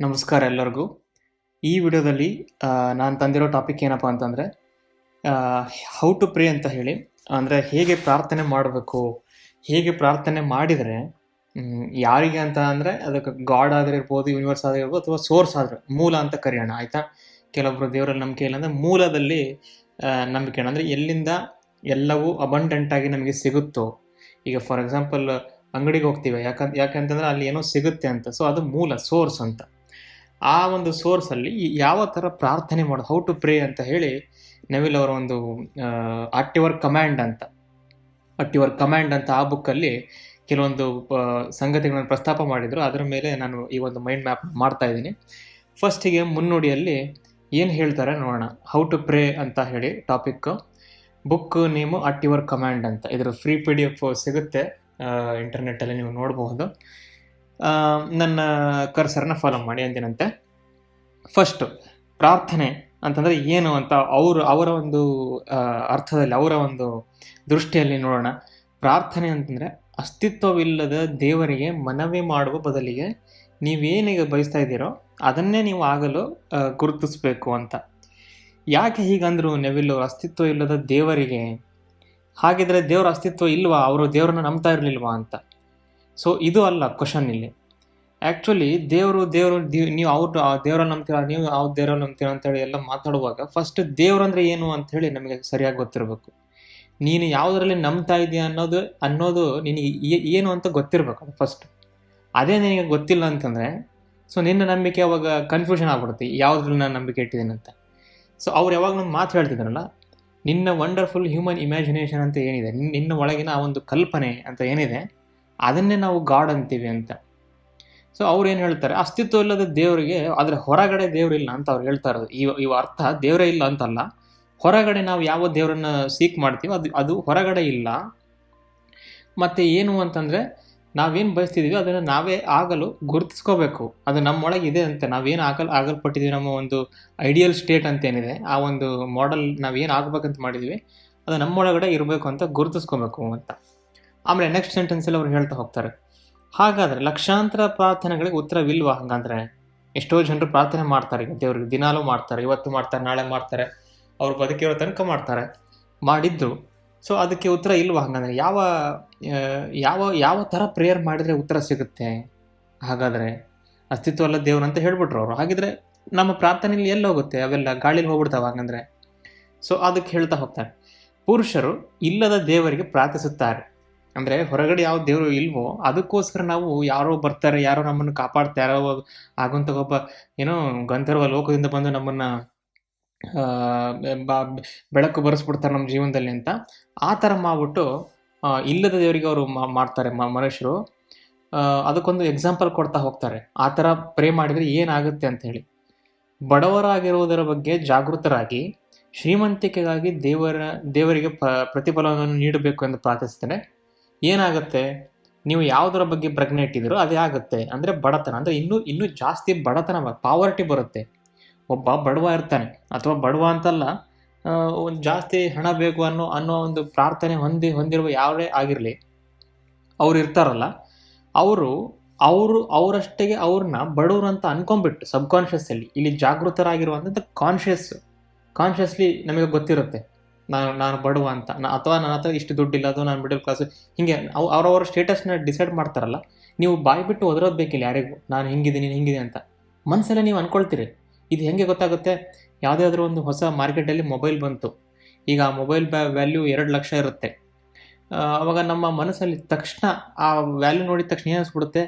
ನಮಸ್ಕಾರ ಎಲ್ಲರಿಗೂ. ಈ ವಿಡಿಯೋದಲ್ಲಿ ನಾನು ತಂದಿರೋ ಟಾಪಿಕ್ ಏನಪ್ಪ ಅಂತಂದರೆ ಹೌ ಟು ಪ್ರೇ ಅಂತ ಹೇಳಿ. ಅಂದರೆ ಹೇಗೆ ಪ್ರಾರ್ಥನೆ ಮಾಡಬೇಕು, ಹೇಗೆ ಪ್ರಾರ್ಥನೆ ಮಾಡಿದರೆ ಯಾರಿಗೆ ಅಂತ ಅಂದರೆ, ಅದಕ್ಕೆ ಗಾಡ್ ಆದರೆ ಇರ್ಬೋದು ಯೂನಿವರ್ಸ್ ಆದ್ರೆ ಇರ್ಬೋದು, ಅಥವಾ ಸೋರ್ಸ್ ಆದರೆ, ಮೂಲ ಅಂತ ಕರೆಯೋಣ, ಆಯಿತಾ? ಕೆಲವೊಬ್ಬರು ದೇವರಲ್ಲಿ ನಂಬಿಕೆ ಇಲ್ಲ ಅಂದರೆ ಮೂಲದಲ್ಲಿ ನಂಬಿಕೆ ಅಂದರೆ ಎಲ್ಲಿಂದ ಎಲ್ಲವೂ ಅಬಂಡೆಂಟ್ ಆಗಿ ನಮಗೆ ಸಿಗುತ್ತೋ. ಈಗ ಫಾರ್ ಎಕ್ಸಾಂಪಲ್ ಅಂಗಡಿಗೆ ಹೋಗ್ತೀವಿ, ಯಾಕಂತ, ಯಾಕೆಂತಂದರೆ ಅಲ್ಲಿ ಏನೋ ಸಿಗುತ್ತೆ ಅಂತ. ಸೊ ಅದು ಮೂಲ ಸೋರ್ಸ್ ಅಂತ. ಆ ಒಂದು ಸೋರ್ಸಲ್ಲಿ ಯಾವ ಥರ ಪ್ರಾರ್ಥನೆ ಮಾಡೋದು ಹೌ ಟು ಪ್ರೇ ಅಂತ ಹೇಳಿ ನವಿಲ್ ಅವರ ಒಂದು ಅಟ್ ಯುವರ್ ಕಮ್ಯಾಂಡ್ ಅಂತ ಅಟ್ ಯುವರ್ ಕಮ್ಯಾಂಡ್ ಅಂತ ಆ ಬುಕ್ಕಲ್ಲಿ ಕೆಲವೊಂದು ಸಂಗತಿಗಳನ್ನು ಪ್ರಸ್ತಾಪ ಮಾಡಿದರು. ಅದರ ಮೇಲೆ ನಾನು ಈ ಒಂದು ಮೈಂಡ್ ಮ್ಯಾಪ್ ಮಾಡ್ತಾ ಇದ್ದೀನಿ. ಫಸ್ಟಿಗೆ ಮುನ್ನುಡಿಯಲ್ಲಿ ಏನು ಹೇಳ್ತಾರೆ ನೋಡೋಣ. ಹೌ ಟು ಪ್ರೇ ಅಂತ ಹೇಳಿ topic book name at your command ಅಂತ. ಇದರ ಫ್ರೀ ಪಿ ಡಿ ಎಫ್ ಸಿಗುತ್ತೆ ಇಂಟರ್ನೆಟ್ಟಲ್ಲಿ ನೀವು ನೋಡಬಹುದು ನನ್ನ ಕರ್ಸರ್ನ ಫಾಲೋ ಮಾಡಿ ಅಂದಿನಂತೆ ಫಸ್ಟು ಪ್ರಾರ್ಥನೆ ಅಂತಂದರೆ ಏನು ಅಂತ ಅವರು, ಅವರ ಒಂದು ಅರ್ಥದಲ್ಲಿ, ಅವರ ಒಂದು ದೃಷ್ಟಿಯಲ್ಲಿ ನೋಡೋಣ. ಪ್ರಾರ್ಥನೆ ಅಂತಂದರೆ ಅಸ್ತಿತ್ವವಿಲ್ಲದ ದೇವರಿಗೆ ಮನವಿ ಮಾಡುವ ಬದಲಿಗೆ ನೀವೇನೀಗ ಬಯಸ್ತಾ ಇದ್ದೀರೋ ಅದನ್ನೇ ನೀವು ಆಗಲು ಗುರುತಿಸಬೇಕು ಅಂತ. ಯಾಕೆ ಹೀಗಂದ್ರು ನೆವಿಲ್ಲು ಅಸ್ತಿತ್ವ ಇಲ್ಲದ ದೇವರಿಗೆ? ಹಾಗಿದ್ರೆ ದೇವರ ಅಸ್ತಿತ್ವ ಇಲ್ವಾ? ಅವರು ದೇವರನ್ನ ನಂಬ್ತಾ ಇರಲಿಲ್ವಾ ಅಂತ. ಸೊ ಇದು ಅಲ್ಲ ಕ್ವಶನ್ ಇಲ್ಲಿ. ಆ್ಯಕ್ಚುಲಿ ದೇವರು ದೇವರು ನೀವು ಅವ್ರು ದೇವರ ನಂಬ್ತೀರ, ನೀವು ಯಾವ ದೇವರಲ್ಲಿ ನಂಬ್ತೀರ ಅಂತೇಳಿ ಎಲ್ಲ ಮಾತಾಡುವಾಗ ಫಸ್ಟ್ ದೇವ್ರಂದ್ರೆ ಏನು ಅಂತ ಹೇಳಿ ನಮಗೆ ಸರಿಯಾಗಿ ಗೊತ್ತಿರಬೇಕು. ನೀನು ಯಾವುದರಲ್ಲಿ ನಂಬ್ತಾ ಇದೆಯಾ ಅನ್ನೋದು ಅನ್ನೋದು ನಿನಗೆ ಏನು ಅಂತ ಗೊತ್ತಿರಬೇಕು ಅದು ಫಸ್ಟ್ ಅದೇ ನಿನಗೆ ಗೊತ್ತಿಲ್ಲ ಅಂತಂದರೆ ಸೊ ನಿನ್ನ ನಂಬಿಕೆ ಅವಾಗ ಕನ್ಫ್ಯೂಷನ್ ಆಗ್ಬಿಡುತ್ತೆ ಯಾವುದ್ರಲ್ಲಿ ನಾನು ನಂಬಿಕೆ ಇಟ್ಟಿದ್ದೀನಿ ಅಂತ. ಸೊ ಅವ್ರು ಯಾವಾಗ ನಮ್ಗೆ ಮಾತು ಹೇಳ್ತಿದ್ರಲ್ಲ ನಿನ್ನ ವಂಡರ್ಫುಲ್ ಹ್ಯೂಮನ್ ಇಮ್ಯಾಜಿನೇಷನ್ ಅಂತ ಏನಿದೆ ನಿನ್- ನಿನ್ನ ಒಳಗಿನ ಆ ಒಂದು ಕಲ್ಪನೆ ಅಂತ ಏನಿದೆ ಅದನ್ನೇ ನಾವು ಗಾಡ್ ಅಂತೀವಿ ಅಂತ. ಸೊ ಅವ್ರು ಏನು ಹೇಳ್ತಾರೆ? ಅಸ್ತಿತ್ವ ಇಲ್ಲದ ದೇವರಿಗೆ ಅದರ ಹೊರಗಡೆ ದೇವರಿಲ್ಲ ಅಂತ ಅವ್ರು ಹೇಳ್ತಾ ಇರೋದು. ಈ ಇವ ಅರ್ಥ ದೇವರೇ ಇಲ್ಲ ಅಂತಲ್ಲ. ಹೊರಗಡೆ ನಾವು ಯಾವ ದೇವರನ್ನ ಸೀಕ್ ಮಾಡ್ತೀವಿ, ಅದು ಅದು ಹೊರಗಡೆ ಇಲ್ಲ. ಮತ್ತು ಏನು ಅಂತಂದರೆ, ನಾವೇನು ಬಯಸ್ತಿದ್ದೀವಿ ಅದನ್ನು ನಾವೇ ಆಗಲು ಗುರುತಿಸ್ಕೋಬೇಕು. ಅದು ನಮ್ಮೊಳಗೆ ಇದೆ ಅಂತ. ನಾವೇನು ಆಗಲ್ ಆಗಲ್ಪಟ್ಟಿದ್ದೀವಿ ನಮ್ಮ ಒಂದು ಐಡಿಯಲ್ ಸ್ಟೇಟ್ ಅಂತ ಏನಿದೆ, ಆ ಒಂದು ಮಾಡೆಲ್ ನಾವೇನು ಆಗಬೇಕಂತ ಮಾಡಿದ್ವಿ, ಅದು ನಮ್ಮೊಳಗಡೆ ಇರಬೇಕು ಅಂತ ಗುರುತಿಸ್ಕೋಬೇಕು ಅಂತ. ಆಮೇಲೆ ನೆಕ್ಸ್ಟ್ ಸೆಂಟೆನ್ಸಲ್ಲಿ ಅವ್ರು ಹೇಳ್ತಾ ಹೋಗ್ತಾರೆ. ಹಾಗಾದರೆ ಲಕ್ಷಾಂತರ ಪ್ರಾರ್ಥನೆಗಳಿಗೆ ಉತ್ತರವಿಲ್ವಾ ಹಾಗಂದ್ರೆ? ಎಷ್ಟೋ ಜನರು ಪ್ರಾರ್ಥನೆ ಮಾಡ್ತಾರೆ, ದೇವ್ರಿಗೆ ದಿನಾಲೂ ಮಾಡ್ತಾರೆ, ಇವತ್ತು ಮಾಡ್ತಾರೆ, ನಾಳೆ ಮಾಡ್ತಾರೆ, ಅವ್ರು ಬದುಕಿರೋ ತನಕ ಮಾಡ್ತಾರೆ ಮಾಡಿದ್ದು ಸೊ ಅದಕ್ಕೆ ಉತ್ತರ ಇಲ್ವಾ ಹಂಗಂದ್ರೆ? ಯಾವ ಯಾವ ಯಾವ ಥರ ಪ್ರೇಯರ್ ಮಾಡಿದರೆ ಉತ್ತರ ಸಿಗುತ್ತೆ? ಹಾಗಾದರೆ ಅಸ್ತಿತ್ವ ಅಲ್ಲ ದೇವ್ರು ಅಂತ ಹೇಳ್ಬಿಟ್ರು ಅವರು. ಹಾಗಿದ್ರೆ ನಮ್ಮ ಪ್ರಾರ್ಥನೆಯಲ್ಲಿ ಎಲ್ಲಿ ಹೋಗುತ್ತೆ? ಅವೆಲ್ಲ ಗಾಳಿಲಿ ಹೋಗ್ಬಿಡ್ತಾವೆ ಹಾಗಂದ್ರೆ? ಸೊ ಅದಕ್ಕೆ ಹೇಳ್ತಾ ಹೋಗ್ತಾರೆ. ಪುರುಷರು ಇಲ್ಲದ ದೇವರಿಗೆ ಪ್ರಾರ್ಥಿಸುತ್ತಾರೆ. ಅಂದರೆ ಹೊರಗಡೆ ಯಾವ ದೇವರು ಇಲ್ವೋ ಅದಕ್ಕೋಸ್ಕರ ನಾವು ಯಾರೋ ಬರ್ತಾರೆ, ಯಾರೋ ನಮ್ಮನ್ನು ಕಾಪಾಡ್ತಾರೆ ಯಾರೋ ಆಗುವಂತ ಒಬ್ಬ ಏನೋ ಗಂಧರ್ವ ಲೋಕದಿಂದ ಬಂದು ನಮ್ಮನ್ನು ಬೆಳಕು ಬರೆಸ್ಬಿಡ್ತಾರೆ ನಮ್ಮ ಜೀವನದಲ್ಲಿ ಅಂತ ಆ ಥರ ಮಾಡ್ಬಿಟ್ಟು ಇಲ್ಲದ ದೇವರಿಗೆ ಅವರು ಮಾಡ್ತಾರೆ ಮನುಷ್ಯರು. ಅದಕ್ಕೊಂದು ಎಕ್ಸಾಂಪಲ್ ಕೊಡ್ತಾ ಹೋಗ್ತಾರೆ. ಆ ಥರ ಪ್ರೇ ಮಾಡಿದರೆ ಏನಾಗುತ್ತೆ ಅಂತ ಹೇಳಿ. ಬಡವರಾಗಿರುವುದರ ಬಗ್ಗೆ ಜಾಗೃತರಾಗಿ, ಶ್ರೀಮಂತಿಕೆಗಾಗಿ ದೇವರ, ದೇವರಿಗೆ ಪ್ರತಿಫಲವನ್ನು ನೀಡಬೇಕು ಎಂದು ಪ್ರಾರ್ಥಿಸ್ತಾರೆ ಏನಾಗುತ್ತೆ? ನೀವು ಯಾವುದರ ಬಗ್ಗೆ ಪ್ರಜ್ಞೆ ಇಟ್ಟಿದ್ದೀರೋ ಅದೇ ಆಗುತ್ತೆ. ಅಂದರೆ ಬಡತನ. ಅಂದರೆ ಇನ್ನೂ ಇನ್ನೂ ಜಾಸ್ತಿ ಬಡತನ ಪಾವರ್ಟಿ ಬರುತ್ತೆ. ಒಬ್ಬ ಬಡವ ಇರ್ತಾನೆ. ಅಥವಾ ಬಡವ ಅಂತಲ್ಲ ಒಂದು ಜಾಸ್ತಿ ಹಣ ಬೇಕು ಅನ್ನೋ ಅನ್ನೋ ಒಂದು ಪ್ರಾರ್ಥನೆ ಹೊಂದಿ, ಹೊಂದಿರುವ ಯಾವುದೇ ಆಗಿರಲಿ, ಅವ್ರು ಇರ್ತಾರಲ್ಲ, ಅವರು ಅವರು ಅವರಷ್ಟೇ ಅವ್ರನ್ನ ಬಡವರು ಅಂತ ಅನ್ಕೊಂಬಿಟ್ಟು ಸಬ್ ಕಾನ್ಷಿಯಸ್ಸಲ್ಲಿ ಇಲ್ಲಿ ಜಾಗೃತರಾಗಿರುವಂಥದ್ದು ಕಾನ್ಷಿಯಸ್ ಕಾನ್ಷಿಯಸ್ಲಿ ನಮಗೆ ಗೊತ್ತಿರುತ್ತೆ. ನಾನು ನಾನು ಬಡವ ಅಂತ. ನಾ, ಅಥವಾ ನನ್ನ ಹತ್ರ ಇಷ್ಟು ದುಡ್ಡಿಲ್ಲ ಅಥವಾ ನಾನು ಮಿಡಲ್ ಕ್ಲಾಸ್ ಹೀಗೆ ಅವು, ಅವರವರ ಸ್ಟೇಟಸ್ನ ಡಿಸೈಡ್ ಮಾಡ್ತಾರಲ್ಲ, ನೀವು ಬಾಯಿ ಬಿಟ್ಟು ಒದರೋದು ಬೇಕಿಲ್ಲ ಯಾರಿಗೂ. ನಾನು ಹಿಂಗಿದ್ದೀನಿ ಹಿಂಗಿದೆ ಅಂತ. ಮನಸ್ಸಲ್ಲೇ ನೀವು ಅಂದ್ಕೊಳ್ತೀರಿ ಇದು ಹೆಂಗೆ ಗೊತ್ತಾಗುತ್ತೆ? ಯಾವುದಾದ್ರೂ ಒಂದು ಹೊಸ ಮಾರ್ಕೆಟಲ್ಲಿ ಮೊಬೈಲ್ ಬಂತು. ಈಗ ಆ ಮೊಬೈಲ್ ವ್ಯಾಲ್ಯೂ ಎರಡು ಲಕ್ಷ ಇರುತ್ತೆ. ಆವಾಗ ನಮ್ಮ ಮನಸ್ಸಲ್ಲಿ ತಕ್ಷಣ ಆ ವ್ಯಾಲ್ಯೂ ನೋಡಿದ ತಕ್ಷಣ ಏನಿಸ್ಬಿಡುತ್ತೆ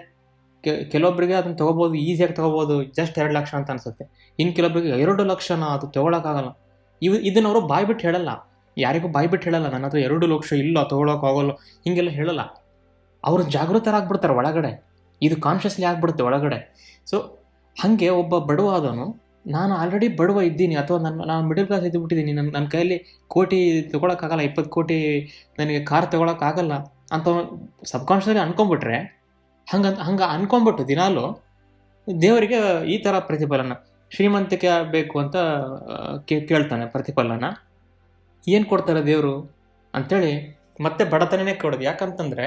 ಕೆ ಕೆಲವೊಬ್ಬರಿಗೆ ಅದನ್ನು ತೊಗೋಬೋದು ಈಸಿಯಾಗಿ ತೊಗೋಬೋದು ಜಸ್ಟ್ ಎರಡು ಲಕ್ಷ ಅಂತ ಅನಿಸುತ್ತೆ. ಇನ್ನು ಕೆಲವೊಬ್ಬರಿಗೆ ಎರಡು ಲಕ್ಷನ ಅದು ತೊಗೊಳಕ್ಕಾಗಲ್ಲ. ಇವು, ಇದನ್ನು ಅವರು ಬಾಯಿ ಬಿಟ್ಟು ಹೇಳಲ್ಲ. ಯಾರಿಗೂ ಬಾಯಿ ಬಿಟ್ಟು ಹೇಳಲ್ಲ, ನನ್ನ ಹತ್ರ ಎರಡು ಲಕ್ಷ ಇಲ್ಲ ತೊಗೊಳೋಕ್ಕಾಗಲ್ಲ ಹೀಗೆಲ್ಲ ಹೇಳಲ್ಲ. ಅವರು ಜಾಗೃತರಾಗ್ಬಿಡ್ತಾರೆ ಒಳಗಡೆ. ಇದು ಕಾನ್ಷಿಯಸ್ಲಿ ಆಗ್ಬಿಡುತ್ತೆ ಒಳಗಡೆ. ಸೊ ಹಾಗೆ ಒಬ್ಬ ಬಡವ ಆದವನು ನಾನು ಆಲ್ರೆಡಿ ಬಡವ ಇದ್ದೀನಿ ಅಥವಾ ನನ್ನ, ನಾನು ಮಿಡಲ್ ಕ್ಲಾಸ್ ಇದ್ದುಬಿಟ್ಟಿದ್ದೀನಿ ನನ್ನ ನನ್ನ ಕೈಯಲ್ಲಿ ಕೋಟಿ ತೊಗೊಳಕ್ಕಾಗಲ್ಲ, ಇಪ್ಪತ್ತು ಕೋಟಿ ನನಗೆ ಕಾರ್ ತೊಗೊಳಕ್ಕಾಗಲ್ಲ ಅಂತ ಸಬ್ಕಾನ್ಷಿಯಸ್ಲಿ ಅನ್ಕೊಂಬಿಟ್ರೆ ಹಂಗಂತ ಹಂಗೆ ಅನ್ಕೊಂಬಿಟ್ಟು ದಿನಾಲು ದೇವರಿಗೆ ಈ ಥರ ಪ್ರತಿಫಲನ, ಶ್ರೀಮಂತಿಕೆ ಬೇಕು ಅಂತ ಕೇಳ್ತಾನೆ ಪ್ರತಿಫಲನ. ಏನು ಕೊಡ್ತಾರೆ ದೇವರು ಅಂಥೇಳಿ ಮತ್ತೆ ಬಡತನನೇ ಕೊಡೋದು. ಯಾಕಂತಂದರೆ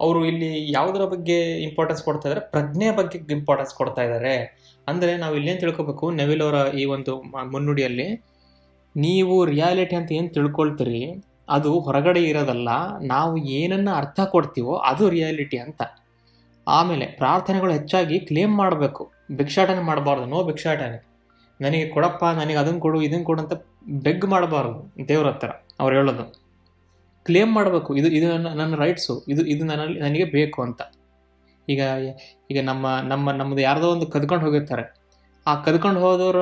ಅವರು ಇಲ್ಲಿ ಯಾವುದರ ಬಗ್ಗೆ ಇಂಪಾರ್ಟೆನ್ಸ್ ಕೊಡ್ತಾ ಇದ್ದಾರೆ ಪ್ರಜ್ಞೆ ಬಗ್ಗೆ ಇಂಪಾರ್ಟೆನ್ಸ್ ಕೊಡ್ತಾ ಇದ್ದಾರೆ ಅಂದರೆ ನಾವು ಇಲ್ಲೇನು ತಿಳ್ಕೊಬೇಕು? ನೆವಿಲ್ ಅವರ ಈ ಒಂದು ಮುನ್ನುಡಿಯಲ್ಲಿ ನೀವು ರಿಯಾಲಿಟಿ ಅಂತ ಏನು ತಿಳ್ಕೊಳ್ತೀರಿ? ಅದು ಹೊರಗಡೆ ಇರೋದಲ್ಲ. ನಾವು ಏನನ್ನ ಅರ್ಥ ಕೊಡ್ತೀವೋ ಅದು ರಿಯಾಲಿಟಿ ಅಂತ. ಆಮೇಲೆ ಪ್ರಾರ್ಥನೆಗಳು ಹೆಚ್ಚಾಗಿ ಕ್ಲೇಮ್ ಮಾಡಬೇಕು. ಭಿಕ್ಷಾಟನೆ ಮಾಡಬಾರ್ದು. ನೋ ಭಿಕ್ಷಾಟನೆ. ನನಗೆ ಕೊಡಪ್ಪ, ನನಗೆ ಅದನ್ನು ಕೊಡು ಇದನ್ನು ಕೊಡು ಅಂತ ಬೆಗ್ ಮಾಡಬಾರ್ದು ದೇವ್ರ ಹತ್ರ, ಅವ್ರು ಹೇಳೋದು. ಕ್ಲೇಮ್ ಮಾಡಬೇಕು, ಇದು ಇದು ನನ್ನ ನನ್ನ ರೈಟ್ಸು ಇದು ಇದು ನನ್ನಲ್ಲಿ, ನನಗೆ ಬೇಕು ಅಂತ. ಈಗ ಈಗ ನಮ್ಮ ನಮ್ಮ, ನಮ್ಮದು ಯಾರ್ದೋ ಒಂದು ಕದ್ಕೊಂಡು ಹೋಗಿರ್ತಾರೆ. ಆ ಕದ್ಕೊಂಡು ಹೋದವ್ರ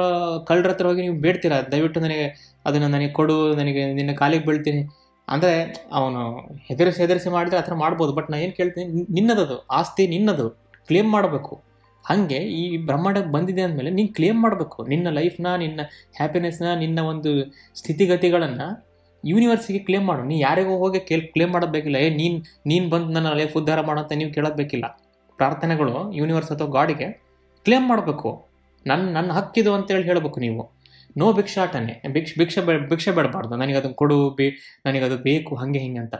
ಕಳ್ಳರ ಹತ್ರ ಹೋಗಿ ನೀವು ಬೇಡ್ತೀರಾ? ದಯವಿಟ್ಟು ನನಗೆ ಅದನ್ನು ನನಗೆ ಕೊಡು, ನನಗೆ ನಿನ್ನ ಕಾಲಿಗೆ ಬೀಳ್ತೀನಿ. ಅಂದರೆ ಅವನು ಹೆದರಿಸಿ ಹೆದರಿಸಿ ಮಾಡಿದ್ರೆ ಆ ಥರ ಮಾಡ್ಬೋದು. ಬಟ್ ನಾನು ಏನು ಕೇಳ್ತೀನಿ ನಿನ್- ನಿನ್ನದದು, ಆಸ್ತಿ ನಿನ್ನದು. ಕ್ಲೇಮ್ ಮಾಡಬೇಕು. ಹಾಗೆ ಈ ಬ್ರಹ್ಮಾಂಡಕ್ಕೆ ಬಂದಿದೆ ಅಂದಮೇಲೆ ನೀನು ಕ್ಲೇಮ್ ಮಾಡಬೇಕು. ನಿನ್ನ ಲೈಫ್ನ ನಿನ್ನ ಹ್ಯಾಪಿನೆಸ್ನ ನಿನ್ನ ಒಂದು ಸ್ಥಿತಿಗತಿಗಳನ್ನು ಯೂನಿವರ್ಸಿಗೆ ಕ್ಲೇಮ್ ಮಾಡು. ನೀ ಯಾರಿಗೂ ಹೋಗಿ ಕೇಳ್ ಕ್ಲೇಮ್ ಮಾಡಬೇಕಿಲ್ಲ ಬೇಕಿಲ್ಲ. ಏ, ನೀನು ನೀನು ಬಂದು ನನ್ನ ಲೈಫ್ ಉದ್ಧಾರ ಮಾಡೋ ಅಂತ ನೀವು ಕೇಳೋದು ಬೇಕಿಲ್ಲ. ಪ್ರಾರ್ಥನೆಗಳು ಯೂನಿವರ್ಸ್ ಅಥವಾ ಗಾಡಿಗೆ ಕ್ಲೇಮ್ ಮಾಡಬೇಕು. ನನ್ನ ನನ್ನ ಹಕ್ಕಿದು ಅಂತೇಳಿ ಹೇಳಬೇಕು ನೀವು. ನೋ ಭಿಕ್ಷಾಟನೆ ಭಿಕ್ಷ, ಭಿಕ್ಷೆ ಬೆ, ಭಿಕ್ಷೆ ಬೇಡಬಾರ್ದು. ನನಗೆ ಅದನ್ನು ಕೊಡು ನನಗೆ ಅದು ಬೇಕು, ಹಾಗೆ ಹಿಂಗೆ ಅಂತ.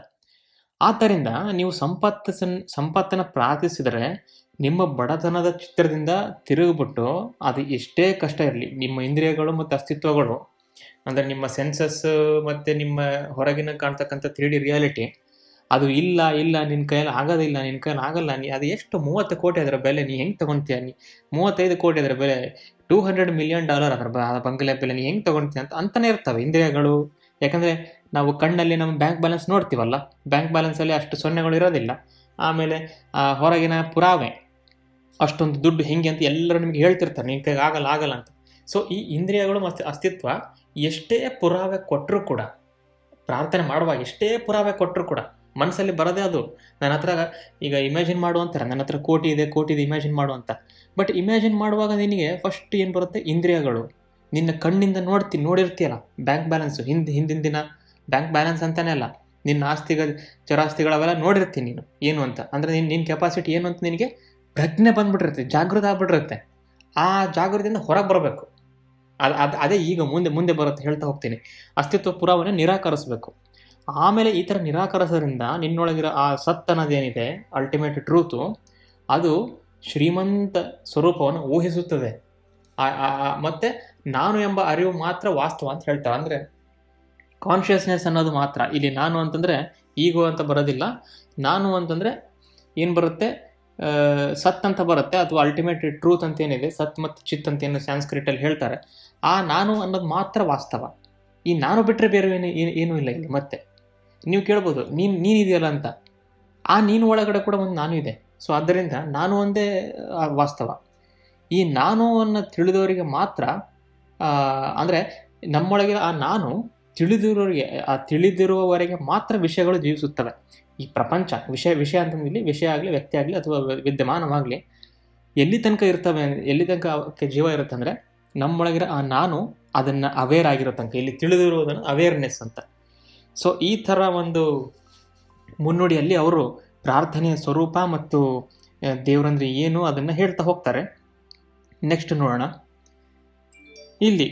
ಆದ್ದರಿಂದ ನೀವು ಸಂಪತ್ತು ಸಂಪತ್ತನ್ನು ಪ್ರಾರ್ಥಿಸಿದರೆ ನಿಮ್ಮ ಬಡತನದ ಚಿತ್ರದಿಂದ ತಿರುಗಿಬಿಟ್ಟು ಅದು ಎಷ್ಟೇ ಕಷ್ಟ ಇರಲಿ, ನಿಮ್ಮ ಇಂದ್ರಿಯಗಳು ಮತ್ತು ಅಸ್ತಿತ್ವಗಳು, ಅಂದರೆ ನಿಮ್ಮ ಸೆನ್ಸಸ್ ಮತ್ತು ನಿಮ್ಮ ಹೊರಗಿನ ಕಾಣ್ತಕ್ಕಂಥ ತ್ರೀ ಡಿ ರಿಯಾಲಿಟಿ ಅದು ಇಲ್ಲ ಇಲ್ಲ, ನಿನ್ನ ಕೈಯಲ್ಲಿ ಆಗೋದಿಲ್ಲ, ನಿನ್ನ ಕೈಯಲ್ಲಿ ಆಗಲ್ಲ, ನೀ ಅದು ಎಷ್ಟು ಮೂವತ್ತು ಕೋಟಿ ಅದರ ಬೆಲೆ, ನೀ ಹೆಂಗೆ ತೊಗೊಳ್ತೀಯ ನೀ ಮೂವತ್ತೈದು ಕೋಟಿ ಅದರ ಬೆಲೆ ಟೂ ಹಂಡ್ರೆಡ್ ಮಿಲಿಯನ್ ಡಾಲರ್ ಅದರ ಬಂಗಲೆ ಬೆಲೆ ನೀ ಹೆಂಗೆ ತೊಗೊಳ್ತೀಯ ಅಂತ ಅಂತಲೇ ಇರ್ತವೆ ಇಂದ್ರಿಯಗಳು. ಯಾಕಂದರೆ ನಾವು ಕಣ್ಣಲ್ಲಿ ನಮ್ಮ ಬ್ಯಾಂಕ್ ಬ್ಯಾಲೆನ್ಸ್ ನೋಡ್ತೀವಲ್ಲ ಬ್ಯಾಂಕ್ ಬ್ಯಾಲೆನ್ಸಲ್ಲಿ ಅಷ್ಟು ಸೊನ್ನೆಗಳು ಇರೋದಿಲ್ಲ. ಆಮೇಲೆ ಹೊರಗಿನ ಪುರಾವೆ ಅಷ್ಟೊಂದು ದುಡ್ಡು ಹೆಂಗೆ ಅಂತ ಎಲ್ಲರೂ ನಿಮಗೆ ಹೇಳ್ತಿರ್ತಾರೆ ನಿನ್ನ ಕೈಗೆ ಆಗಲ್ಲ ಆಗಲ್ಲ ಅಂತ. ಸೊ ಈ ಇಂದ್ರಿಯಗಳು ಮತ್ತು ಅಸ್ತಿತ್ವ ಎಷ್ಟೇ ಪುರಾವೆ ಕೊಟ್ಟರು ಕೂಡ, ಪ್ರಾರ್ಥನೆ ಮಾಡುವಾಗ ಎಷ್ಟೇ ಪುರಾವೆ ಕೊಟ್ಟರು ಕೂಡ, ಮನಸ್ಸಲ್ಲಿ ಬರೋದೇ ಅದು. ನನ್ನ ಹತ್ರ ಈಗ ಇಮ್ಯಾಜಿನ್ ಮಾಡು ಅಂತಾರೆ, ನನ್ನ ಹತ್ರ ಕೋಟಿ ಇದೆ ಕೋಟಿ ಇದೆ ಇಮ್ಯಾಜಿನ್ ಮಾಡು ಅಂತ. ಬಟ್ ಇಮ್ಯಾಜಿನ್ ಮಾಡುವಾಗ ನಿನಗೆ ಫಸ್ಟ್ ಏನು ಬರುತ್ತೆ? ಇಂದ್ರಿಯಗಳು. ನಿನ್ನ ಕಣ್ಣಿಂದ ನೋಡ್ತಿ, ನೋಡಿರ್ತೀಯಲ್ಲ ಬ್ಯಾಂಕ್ ಬ್ಯಾಲೆನ್ಸು ಹಿಂದೆ, ಹಿಂದಿನ ದಿನ ಬ್ಯಾಂಕ್ ಬ್ಯಾಲೆನ್ಸ್ ಅಂತಾನೆ ಅಲ್ಲ, ನಿನ್ನ ಆಸ್ತಿಗಳ ಚರಾಸ್ತಿಗಳವೆಲ್ಲ ನೋಡಿರ್ತೀನಿ ನೀನು. ಏನು ಅಂತ? ಅಂದರೆ ನಿನ್ನ ನಿನ್ನ ಕೆಪಾಸಿಟಿ ಏನು ಅಂತ ನಿನಗೆ ಪ್ರಜ್ಞೆ ಬಂದ್ಬಿಟ್ಟಿರುತ್ತೆ, ಜಾಗೃತ ಆಗ್ಬಿಟ್ಟಿರುತ್ತೆ. ಆ ಜಾಗೃತಿಯಿಂದ ಹೊರಗೆ ಬರಬೇಕು. ಅದು ಅದು, ಅದೇ ಈಗ ಮುಂದೆ ಮುಂದೆ ಬರುತ್ತೆ ಹೇಳ್ತಾ ಹೋಗ್ತೀನಿ. ಅಸ್ತಿತ್ವ ಪುರಾವನೆ ನಿರಾಕರಿಸಬೇಕು. ಆಮೇಲೆ ಈ ಥರ ನಿರಾಕರಿಸೋದ್ರಿಂದ ನಿನ್ನೊಳಗಿರೋ ಆ ಸತ್ ಅನ್ನೋದೇನಿದೆ ಅಲ್ಟಿಮೇಟ್ ಟ್ರೂತು ಅದು ಶ್ರೀಮಂತ ಸ್ವರೂಪವನ್ನು ಊಹಿಸುತ್ತದೆ. ಮತ್ತೆ ನಾನು ಎಂಬ ಅರಿವು ಮಾತ್ರ ವಾಸ್ತವ ಅಂತ ಹೇಳ್ತಾರೆ. ಅಂದರೆ ಕಾನ್ಷಿಯಸ್ನೆಸ್ ಅನ್ನೋದು ಮಾತ್ರ. ಇಲ್ಲಿ ನಾನು ಅಂತಂದರೆ ಈಗೋ ಅಂತ ಬರೋದಿಲ್ಲ. ನಾನು ಅಂತಂದರೆ ಏನು ಬರುತ್ತೆ? ಸತ್ ಅಂತ ಬರುತ್ತೆ ಅಥವಾ ಅಲ್ಟಿಮೇಟ್ ಟ್ರೂತ್ ಅಂತ ಏನಿದೆ, ಸತ್ ಮತ್ತು ಚಿತ್ ಅಂತ ಏನು ಸ್ಯಾನ್ಸ್ಕ್ರಿಟಲ್ಲಿ ಹೇಳ್ತಾರೆ. ಆ ನಾನು ಅನ್ನೋದು ಮಾತ್ರ ವಾಸ್ತವ. ಈ ನಾನು ಬಿಟ್ಟರೆ ಬೇರೆ ಏನು, ಏನು- ಇಲ್ಲ ಇಲ್ಲಿ ಮತ್ತೆ. ನೀವು ಕೇಳ್ಬೋದು, ನೀನು ಇದೆಯಲ್ಲ ಅಂತ. ಆ ನೀನು ಒಳಗಡೆ ಕೂಡ ಒಂದು ನಾನು ಇದೆ. ಸೊ ಆದ್ದರಿಂದ ನಾನು ಒಂದೇ ವಾಸ್ತವ. ಈ ನಾನು ಅನ್ನ ತಿಳಿದವರಿಗೆ ಮಾತ್ರ ಅಂದರೆ ನಮ್ಮೊಳಗೆ ಆ ನಾನು ತಿಳಿದಿರೋರಿಗೆ, ಆ ತಿಳಿದಿರುವವರೆಗೆ ಮಾತ್ರ ವಿಷಯಗಳು ಜೀವಿಸುತ್ತವೆ. ಈ ಪ್ರಪಂಚ, ವಿಷಯ ವಿಷಯ ಅಂತ ಇಲ್ಲಿ, ವಿಷಯ ಆಗಲಿ, ವ್ಯಕ್ತಿ ಆಗಲಿ ಅಥವಾ ವಿದ್ಯಮಾನವಾಗಲಿ, ಎಲ್ಲಿ ತನಕ ಇರ್ತವೆ, ಎಲ್ಲಿ ತನಕ ಅವಕ್ಕೆ ಜೀವ ಇರುತ್ತೆ ಅಂದರೆ, ನಮ್ಮೊಳಗಿರೋ ಆ ನಾನು ಅದನ್ನು ಅವೇರ್ ಆಗಿರೋ ತನಕ, ಇಲ್ಲಿ ತಿಳಿದಿರುವುದನ್ನು ಅವೇರ್ನೆಸ್ ಅಂತ. ಸೊ ಈ ಥರ ಒಂದು ಮುನ್ನುಡಿಯಲ್ಲಿ ಅವರು ಪ್ರಾರ್ಥನೆಯ ಸ್ವರೂಪ ಮತ್ತು ದೇವರಂದ್ರೆ ಏನು ಅದನ್ನು ಹೇಳ್ತಾ ಹೋಗ್ತಾರೆ. ನೆಕ್ಸ್ಟ್ ನೋಡೋಣ. ಇಲ್ಲಿ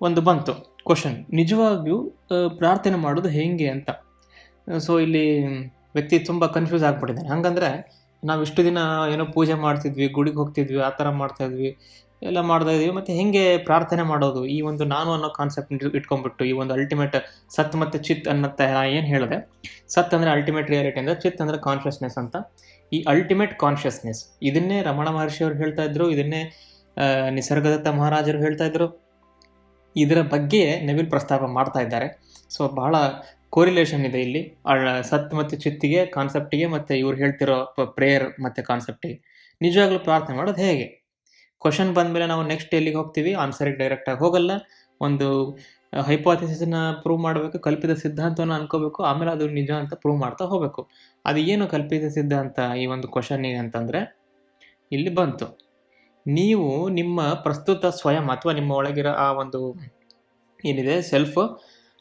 ಒಂದು ಬಂತು ಕ್ವಶನ್ ನಿಜವಾಗಿಯೂ ಪ್ರಾರ್ಥನೆ ಮಾಡೋದು ಹೇಗೆ ಅಂತ. ಸೊ ಇಲ್ಲಿ ವ್ಯಕ್ತಿ ತುಂಬ ಕನ್ಫ್ಯೂಸ್ ಆಗ್ಬಿಟ್ಟಿದ್ದಾನೆ. ಹಂಗಂದ್ರೆ ನಾವು ಇಷ್ಟು ದಿನ ಏನೋ ಪೂಜೆ ಮಾಡ್ತಿದ್ವಿ, ಗುಡಿಗೆ ಹೋಗ್ತಿದ್ವಿ, ಆ ಥರ ಮಾಡ್ತಾ ಇದ್ವಿ, ಎಲ್ಲ ಮಾಡ್ತಾ ಇದ್ವಿ. ಮತ್ತು ಹೆಂಗೆ ಪ್ರಾರ್ಥನೆ ಮಾಡೋದು? ಈ ಒಂದು ನಾನು ಅನ್ನೋ ಕಾನ್ಸೆಪ್ಟ್ ಇಟ್ಕೊಂಡ್ಬಿಟ್ಟು, ಈ ಒಂದು ಅಲ್ಟಿಮೇಟ್ ಸತ್ ಮತ್ತು ಚಿತ್ ಅನ್ನತ್ತ ಏನು ಹೇಳಿದೆ? ಸತ್ ಅಂದರೆ ಅಲ್ಟಿಮೇಟ್ ರಿಯಾಲಿಟಿ ಅಂದರೆ ಚಿತ್ ಅಂದರೆ ಕಾನ್ಷಿಯಸ್ನೆಸ್ ಅಂತ. ಈ ಅಲ್ಟಿಮೇಟ್ ಕಾನ್ಷಿಯಸ್ನೆಸ್ ಇದನ್ನೇ ರಮಣ ಮಹರ್ಷಿ ಅವರು ಹೇಳ್ತಾ ಇದ್ರು, ಇದನ್ನೇ ನಿಸರ್ಗದತ್ತ ಮಹಾರಾಜರು ಹೇಳ್ತಾ ಇದ್ರು. ಇದರ ಬಗ್ಗೆ ನವೀನ್ ಪ್ರಸ್ತಾಪ ಮಾಡ್ತಾ ಇದ್ದಾರೆ. ಸೊ ಬಹಳ ಕೋರಿಲೇಷನ್ ಇದೆ ಇಲ್ಲಿ. ಸತ್ ಮತ್ತು ಚಿತ್ತಿಗೆ ಕಾನ್ಸೆಪ್ಟಿಗೆ ಮತ್ತು ಇವ್ರು ಹೇಳ್ತಿರೋ ಪ್ರೇಯರ್ ಮತ್ತು ಕಾನ್ಸೆಪ್ಟಿಗೆ ನಿಜವಾಗ್ಲೂ ಪ್ರಾರ್ಥನೆ ಮಾಡೋದು ಹೇಗೆ? ಕ್ವಶನ್ ಬಂದಮೇಲೆ ನಾವು ನೆಕ್ಸ್ಟ್ ಎಲ್ಲಿಗೆ ಹೋಗ್ತೀವಿ? ಆನ್ಸರಿಗೆ ಡೈರೆಕ್ಟಾಗಿ ಹೋಗಲ್ಲ. ಒಂದು ಹೈಪಾಥಿಸಿಸ್ನ ಪ್ರೂವ್ ಮಾಡಬೇಕು, ಕಲ್ಪಿತ ಸಿದ್ಧಾಂತವನ್ನು ಅನ್ಕೋಬೇಕು, ಆಮೇಲೆ ಅದು ನಿಜ ಅಂತ ಪ್ರೂವ್ ಮಾಡ್ತಾ ಹೋಗಬೇಕು. ಅದು ಏನು ಕಲ್ಪಿತ ಸಿದ್ಧಾಂತ ಈ ಒಂದು ಕ್ವಶನ್ನಿಗೆ ಅಂತಂದರೆ, ಇಲ್ಲಿ ಬಂತು. ನೀವು ನಿಮ್ಮ ಪ್ರಸ್ತುತ ಸ್ವಯಂ ಅಥವಾ ನಿಮ್ಮ ಒಳಗಿರೋ ಆ ಒಂದು, ಏನಿದೆ ಸೆಲ್ಫ್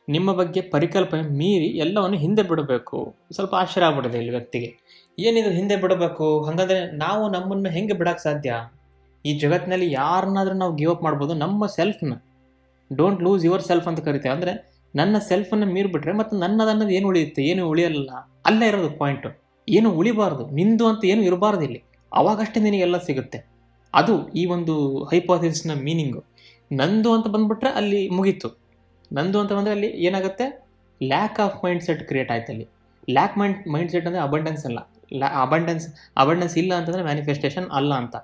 ನಿಮ್ಮ ಬಗ್ಗೆ ಪರಿಕಲ್ಪನೆ ಮೀರಿ ಎಲ್ಲವನ್ನು ಹಿಂದೆ ಬಿಡಬೇಕು. ಸ್ವಲ್ಪ ಆಶ್ಚರ್ಯ ಆಗ್ಬಿಡುತ್ತೆ ಇಲ್ಲಿ ವ್ಯಕ್ತಿಗೆ. ಏನಿದ್ರು ಹಿಂದೆ ಬಿಡಬೇಕು? ಹಾಗಾದ್ರೆ ನಾವು ನಮ್ಮನ್ನು ಹೆಂಗೆ ಬಿಡೋಕ್ಕೆ ಸಾಧ್ಯ? ಈ ಜಗತ್ತಿನಲ್ಲಿ ಯಾರನ್ನಾದರೂ ನಾವು ಗಿವ್ ಅಪ್ ಮಾಡ್ಬೋದು ನಮ್ಮ ಸೆಲ್ಫ್ನ ಡೋಂಟ್ ಲೂಸ್ ಯುವರ್ ಸೆಲ್ಫ್ ಅಂತ ಕರಿತೇವೆ. ಅಂದರೆ ನನ್ನ ಸೆಲ್ಫನ್ನು ಮೀರಿಬಿಟ್ರೆ ಮತ್ತು ನನ್ನದನ್ನದು ಏನು ಉಳಿಯುತ್ತೆ? ಏನು ಉಳಿಯಲ್ಲ? ಅಲ್ಲೇ ಇರೋದು ಪಾಯಿಂಟು ಏನು ಉಳಿಬಾರ್ದು? ನಿಂದು ಅಂತ ಏನು ಇರಬಾರ್ದು ಇಲ್ಲಿ. ಅವಾಗಷ್ಟೇ ನಿನಗೆಲ್ಲ ಸಿಗುತ್ತೆ. ಅದು ಈ ಒಂದು ಹೈಪಾಥಿಸ್ನ ಮೀನಿಂಗು ನಂದು ಅಂತ ಬಂದ್ಬಿಟ್ರೆ ಅಲ್ಲಿ ಮುಗೀತು. ನಂದು ಅಂತ ಬಂದರೆ ಅಲ್ಲಿ ಏನಾಗುತ್ತೆ? Lack of mindset create ಆಯ್ತು ಅಲ್ಲಿ. ಲ್ಯಾಕ್ ಮೈಂಡ್ ಮೈಂಡ್ ಸೆಟ್ ಅಂದರೆ ಅಬಂಡೆನ್ಸ್ ಅಲ್ಲ. ಲ್ಯಾ ಅಬಂಡೆನ್ಸ್ ಅಬಂಡೆನ್ಸ್ ಇಲ್ಲ ಅಂತಂದರೆ ಮ್ಯಾನಿಫೆಸ್ಟೇಷನ್ ಅಲ್ಲ ಅಂತ.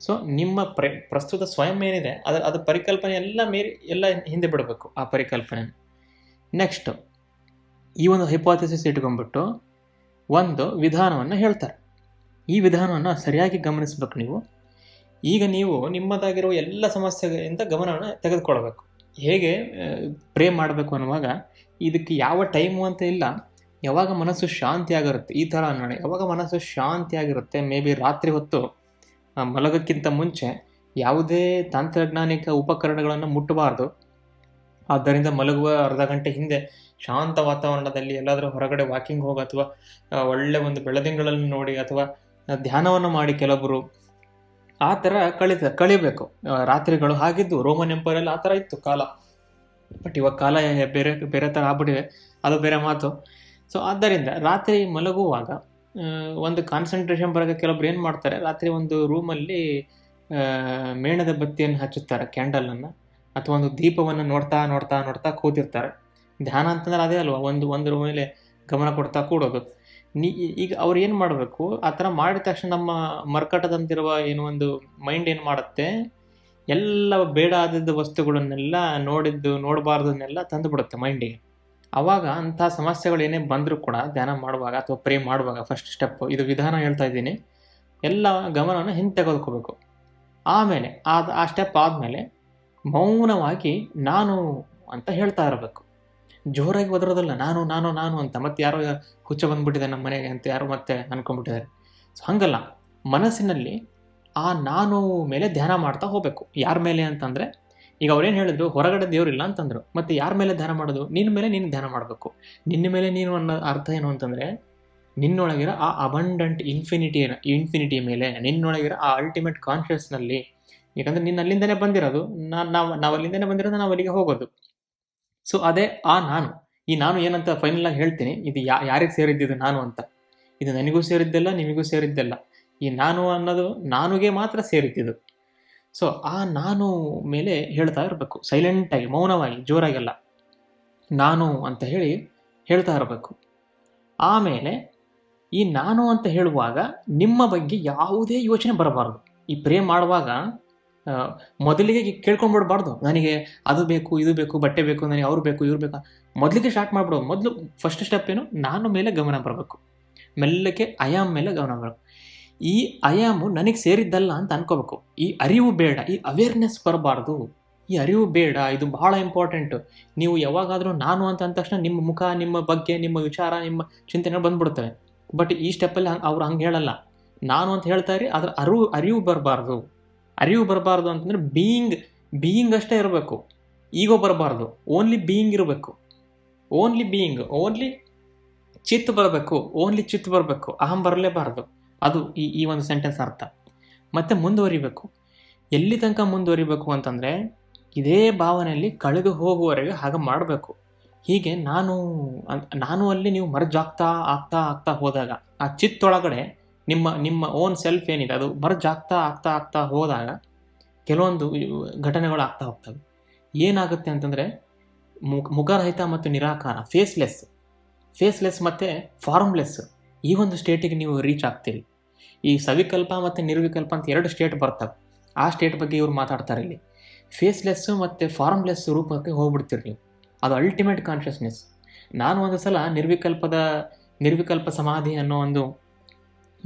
ಸೊ ನಿಮ್ಮ ಪ್ರ, ಪ್ರಸ್ತುತ ಸ್ವಯಂ ಏನಿದೆ, ಅದರ ಅದು ಪರಿಕಲ್ಪನೆ ಎಲ್ಲ ಮೀರಿ, ಎಲ್ಲ ಹಿಂದೆ ಬಿಡಬೇಕು ಆ ಪರಿಕಲ್ಪನೆ. ನೆಕ್ಸ್ಟ್ ಈ ಒಂದು ಹೈಪಾಥಿಸಿಸ್ ಇಟ್ಕೊಂಡ್ಬಿಟ್ಟು ಒಂದು ವಿಧಾನವನ್ನು ಹೇಳ್ತಾರೆ. ಈ ವಿಧಾನವನ್ನು ಸರಿಯಾಗಿ ಗಮನಿಸ್ಬೇಕು ನೀವು. ಈಗ ನೀವು ನಿಮ್ಮದಾಗಿರುವ ಎಲ್ಲ ಸಮಸ್ಯೆಗಳಿಂದ ಗಮನವನ್ನು ತೆಗೆದುಕೊಳ್ಬೇಕು. ಹೇಗೆ ಪ್ರೇ ಮಾಡಬೇಕು ಅನ್ನುವಾಗ, ಇದಕ್ಕೆ ಯಾವ ಟೈಮು ಅಂತ ಇಲ್ಲ. ಯಾವಾಗ ಮನಸ್ಸು ಶಾಂತಿಯಾಗಿರುತ್ತೆ, ಈ ಥರ ಅನ್ನೋಣ. ಯಾವಾಗ ಮನಸ್ಸು ಶಾಂತಿಯಾಗಿರುತ್ತೆ, ಮೇ ಬಿ ರಾತ್ರಿ ಹೊತ್ತು ಮಲಗಕ್ಕಿಂತ ಮುಂಚೆ ಯಾವುದೇ ತಾಂತ್ರಜ್ಞಾನಿಕ ಉಪಕರಣಗಳನ್ನು ಮುಟ್ಟಬಾರ್ದು. ಆದ್ದರಿಂದ ಮಲಗುವ ಅರ್ಧ ಗಂಟೆ ಹಿಂದೆ ಶಾಂತ ವಾತಾವರಣದಲ್ಲಿ ಎಲ್ಲಾದರೂ ಹೊರಗಡೆ ವಾಕಿಂಗ್ ಹೋಗಿ ಅಥವಾ ಒಳ್ಳೆ ಒಂದು ಬೆಳದಿಂಗಳನ್ನು ನೋಡಿ ಅಥವಾ ಧ್ಯಾನವನ್ನು ಮಾಡಿ ಕೆಲವೊಬ್ಬರು ಆ ಥರ ಕಳಿತ, ಕಳಿಬೇಕು. ರಾತ್ರಿಗಳು ಹಾಗಿದ್ದು, ರೋಮನ್ ಎಂಪೈರಲ್ಲಿ ಆ ಥರ ಇತ್ತು ಕಾಲ. ಬಟ್ ಇವಾಗ ಕಾಲ ಬೇರೆ ಬೇರೆ ಥರ ಆಗ್ಬಿಟ್ಟಿವೆ ಅದು ಬೇರೆ ಮಾತು. ಸೊ ಆದ್ದರಿಂದ ರಾತ್ರಿ ಮಲಗುವಾಗ ಒಂದು ಕಾನ್ಸಂಟ್ರೇಷನ್ ಬರೋಕ್ಕೆ ಕೆಲವೊಬ್ರು ಏನು ಮಾಡ್ತಾರೆ? ರಾತ್ರಿ ಒಂದು ರೂಮಲ್ಲಿ ಮೇಣದ ಬತ್ತಿಯನ್ನು ಹಚ್ಚುತ್ತಾರೆ ಕ್ಯಾಂಡಲನ್ನು ಅಥವಾ ಒಂದು ದೀಪವನ್ನು ನೋಡ್ತಾ ನೋಡ್ತಾ ನೋಡ್ತಾ ಕೂತಿರ್ತಾರೆ. ಧ್ಯಾನ ಅಂತಂದ್ರೆ ಅದೇ ಅಲ್ವಾ? ಒಂದು ಒಂದು ಮೇಲೆ ಗಮನ ಕೊಡ್ತಾ ಕೂಡೋದು. ನೀ, ಈಗ ಅವ್ರು ಏನು ಮಾಡಬೇಕು? ಆ ಥರ ಮಾಡಿದ ತಕ್ಷಣ ನಮ್ಮ ಮರ್ಕಟದಂತಿರುವ ಏನು ಒಂದು ಮೈಂಡ್ ಏನು ಮಾಡುತ್ತೆ? ಎಲ್ಲ ಬೇಡ ಆದದ್ದು ವಸ್ತುಗಳನ್ನೆಲ್ಲ ನೋಡಿದ್ದು, ನೋಡಬಾರ್ದನ್ನೆಲ್ಲ ತಂದು ಬಿಡುತ್ತೆ ಮೈಂಡಿಗೆ ಅವಾಗ ಅಂಥ ಸಮಸ್ಯೆಗಳು ಏನೇ ಬಂದರೂ ಕೂಡ ಧ್ಯಾನ ಮಾಡುವಾಗ ಅಥವಾ ಪ್ರೇ ಮಾಡುವಾಗ ಫಸ್ಟ್ ಸ್ಟೆಪ್ ಇದು ವಿಧಾನ ಹೇಳ್ತಾ ಇದ್ದೀನಿ. ಎಲ್ಲ ಗಮನವನ್ನು ಹಿಂದೆ ತೆಗೆದುಕೋಬೇಕು. ಆಮೇಲೆ, ಆದ, ಆ ಸ್ಟೆಪ್ ಆದಮೇಲೆ ಮೌನವಾಗಿ ನಾನು ಅಂತ ಹೇಳ್ತಾ ಇರಬೇಕು. ಜೋರಾಗಿ ಒದರೋದಲ್ಲ, ನಾನು ನಾನು ನಾನು ಅಂತ. ಮತ್ತೆ ಯಾರೋ ಹುಚ್ಚ ಬಂದ್ಬಿಟ್ಟಿದೆ ನಮ್ಮ ಮನೆಗೆ ಅಂತ ಯಾರೋ ಮತ್ತೆ ಅನ್ಕೊಂಡ್ಬಿಟ್ಟಿದ್ದಾರೆ. ಸೊ ಹಂಗಲ್ಲ. ಮನಸ್ಸಿನಲ್ಲಿ ಆ ನಾನು ಮೇಲೆ ಧ್ಯಾನ ಮಾಡ್ತಾ ಹೋಗಬೇಕು. ಯಾರ ಮೇಲೆ ಅಂತಂದರೆ, ಈಗ ಅವ್ರೇನು ಹೇಳಿದ್ರು, ಹೊರಗಡೆ ದೇವರಿಲ್ಲ ಅಂತಂದ್ರು. ಮತ್ತೆ ಯಾರ ಮೇಲೆ ಧ್ಯಾನ ಮಾಡೋದು? ನಿನ್ನ ಮೇಲೆ ನೀನು ಧ್ಯಾನ ಮಾಡಬೇಕು. ನಿನ್ನ ಮೇಲೆ ನೀನು ಅನ್ನೋ ಅರ್ಥ ಏನು ಅಂತಂದರೆ, ನಿನ್ನೊಳಗಿರೋ ಆ ಅಬಂಡೆಂಟ್ ಇನ್ಫಿನಿಟಿ ಇನ್ಫಿನಿಟಿ ಮೇಲೆ, ನಿನ್ನೊಳಗಿರೋ ಆ ಅಲ್ಟಿಮೇಟ್ ಕಾನ್ಷಿಯಸ್ನಲ್ಲಿ ಯಾಕಂದ್ರೆ ನಿನ್ನ ಅಲ್ಲಿಂದಲೇ ಬಂದಿರೋದು ನಾನು ನಾವು ನಾವು ಅಲ್ಲಿಂದಲೇ ಬಂದಿರೋದು, ನಾವು ಅಲ್ಲಿಗೆ ಹೋಗೋದು. ಸೊ ಅದೇ ಆ ನಾನು. ಈ ನಾನು ಏನಂತ ಫೈನಲ್ ಆಗಿ ಹೇಳ್ತೀನಿ. ಇದು ಯಾ, ಯಾರಿಗೆ ಸೇರಿದ್ದಿದ್ದು ನಾನು ಅಂತ. ಇದು ನನಗೂ ಸೇರಿದ್ದಲ್ಲ, ನಿಮಗೂ ಸೇರಿದ್ದಲ್ಲ. ಈ ನಾನು ಅನ್ನೋದು ನಾನುಗೆ ಮಾತ್ರ ಸೇರಿದ್ದಿದ್ದು ಸೊ ಆ ನಾನು ಮೇಲೆ ಹೇಳ್ತಾ ಇರಬೇಕು. ಸೈಲೆಂಟಾಗಿ ಮೌನವಾಗಿ, ಜೋರಾಗೆಲ್ಲ. ನಾನು ಅಂತ ಹೇಳಿ ಹೇಳ್ತಾ ಇರಬೇಕು. ಆಮೇಲೆ ಈ ನಾನು ಅಂತ ಹೇಳುವಾಗ ನಿಮ್ಮ ಬಗ್ಗೆ ಯಾವುದೇ ಯೋಚನೆ ಬರಬಾರ್ದು. ಈ ಪ್ರೇಮ್ ಮಾಡುವಾಗ ಮೊದಲಿಗೆ ಕೇಳ್ಕೊಂಡ್ಬಿಡ್ಬಾರ್ದು. ನನಗೆ ಅದು ಬೇಕು, ಇದು ಬೇಕು, ಬಟ್ಟೆ ಬೇಕು, ನನಗೆ ಅವ್ರು ಬೇಕು, ಇವ್ರು ಬೇಕು ಮೊದಲಿಗೆ ಸ್ಟಾರ್ಟ್ ಮಾಡ್ಬಿಡೋದು. ಮೊದಲು ಫಸ್ಟ್ ಸ್ಟೆಪ್ ಏನು? ನಾನು ಮೇಲೆ ಗಮನ ಬರಬೇಕು. ಮೆಲ್ಲಕ್ಕೆ ಅಯಾಮ್ ಮೇಲೆ ಗಮನ ಬರಬೇಕು. ಈ ಅಯಾಮು ನನಗೆ ಸೇರಿದ್ದಲ್ಲ ಅಂತ ಅನ್ಕೋಬೇಕು. ಈ ಅರಿವು ಬೇಡ, ಈ ಅವೇರ್ನೆಸ್ ಬರಬಾರ್ದು. ಈ ಅರಿವು ಬೇಡ, ಇದು ಬಹಳ ಇಂಪಾರ್ಟೆಂಟು ನೀವು ಯಾವಾಗಾದರೂ ನಾನು ಅಂತ ಅಂದ ತಕ್ಷಣ ನಿಮ್ಮ ಮುಖ, ನಿಮ್ಮ ಬಗ್ಗೆ, ನಿಮ್ಮ ವಿಚಾರ, ನಿಮ್ಮ ಚಿಂತನೆ ಬಂದ್ಬಿಡ್ತವೆ ಬಟ್ ಈ ಸ್ಟೆಪ್ಪಲ್ಲಿ ಅವ್ರು ಹಂಗೆ ಹೇಳಲ್ಲ. ನಾನು ಅಂತ ಹೇಳ್ತಾರೆ ಅದರ ಅರಿವು ಅರಿವು ಬರಬಾರ್ದು. ಅರಿವು ಬರಬಾರ್ದು ಅಂತಂದರೆ ಬೀಯಿಂಗ್ ಬೀಯಿಂಗ್ ಅಷ್ಟೇ ಇರಬೇಕು. ಈಗೋ ಬರಬಾರ್ದು. ಓನ್ಲಿ ಬೀಯಿಂಗ್ ಇರಬೇಕು. ಓನ್ಲಿ ಬೀಯಿಂಗ್ ಓನ್ಲಿ ಚಿತ್ ಬರಬೇಕು. ಓನ್ಲಿ ಚಿತ್ ಬರಬೇಕು. ಅಹಂ ಬರಲೇಬಾರ್ದು. ಅದು ಈ ಈ ಒಂದು ಸೆಂಟೆನ್ಸ್ ಅರ್ಥ. ಮತ್ತೆ ಮುಂದುವರಿಬೇಕು. ಎಲ್ಲಿ ತನಕ ಮುಂದುವರಿಬೇಕು ಅಂತಂದರೆ ಇದೇ ಭಾವನೆಯಲ್ಲಿ ಕಳೆದು ಹೋಗುವವರೆಗೆ ಹಾಗೆ ಮಾಡಬೇಕು. ಹೀಗೆ ನಾನು ನಾನು ಅಲ್ಲಿ ನೀವು ಮರ್ಜಾಗ್ತಾ ಆಗ್ತಾ ಆಗ್ತಾ ಹೋದಾಗ ಆ ಚಿತ್ತೊಳಗಡೆ ನಿಮ್ಮ ನಿಮ್ಮ ಓನ್ ಸೆಲ್ಫ್ ಏನಿದೆ, ಅದು ಮರ್ಜ್ ಆಗ್ತಾ ಆಗ್ತಾ ಆಗ್ತಾ ಹೋದಾಗ ಕೆಲವೊಂದು ಘಟನೆಗಳು ಆಗ್ತಾ ಹೋಗ್ತವೆ. ಏನಾಗುತ್ತೆ ಅಂತಂದರೆ ಮುಖರಹಿತ ಮತ್ತು ನಿರಾಕಾರ ಫೇಸ್ಲೆಸ್ ಫೇಸ್ಲೆಸ್ ಮತ್ತು ಫಾರ್ಮ್ಲೆಸ್ ಈ ಒಂದು ಸ್ಟೇಟಿಗೆ ನೀವು ರೀಚ್ ಆಗ್ತೀರಿ. ಈ ಸವಿಕಲ್ಪ ಮತ್ತು ನಿರ್ವಿಕಲ್ಪ ಅಂತ ಎರಡು ಸ್ಟೇಟ್ ಬರ್ತವೆ. ಆ ಸ್ಟೇಟ್ ಬಗ್ಗೆ ಇವ್ರು ಮಾತಾಡ್ತಾರೆ ಇಲ್ಲಿ. ಫೇಸ್ಲೆಸ್ಸು ಮತ್ತು ಫಾರ್ಮ್ಲೆಸ್ ರೂಪಕ್ಕೆ ಹೋಗ್ಬಿಡ್ತೀರಿ ನೀವು. ಅದು ಅಲ್ಟಿಮೇಟ್ ಕಾನ್ಷಿಯಸ್ನೆಸ್ ನಾನು ಒಂದು ಸಲ ನಿರ್ವಿಕಲ್ಪದ, ನಿರ್ವಿಕಲ್ಪ ಸಮಾಧಿ ಅನ್ನೋ ಒಂದು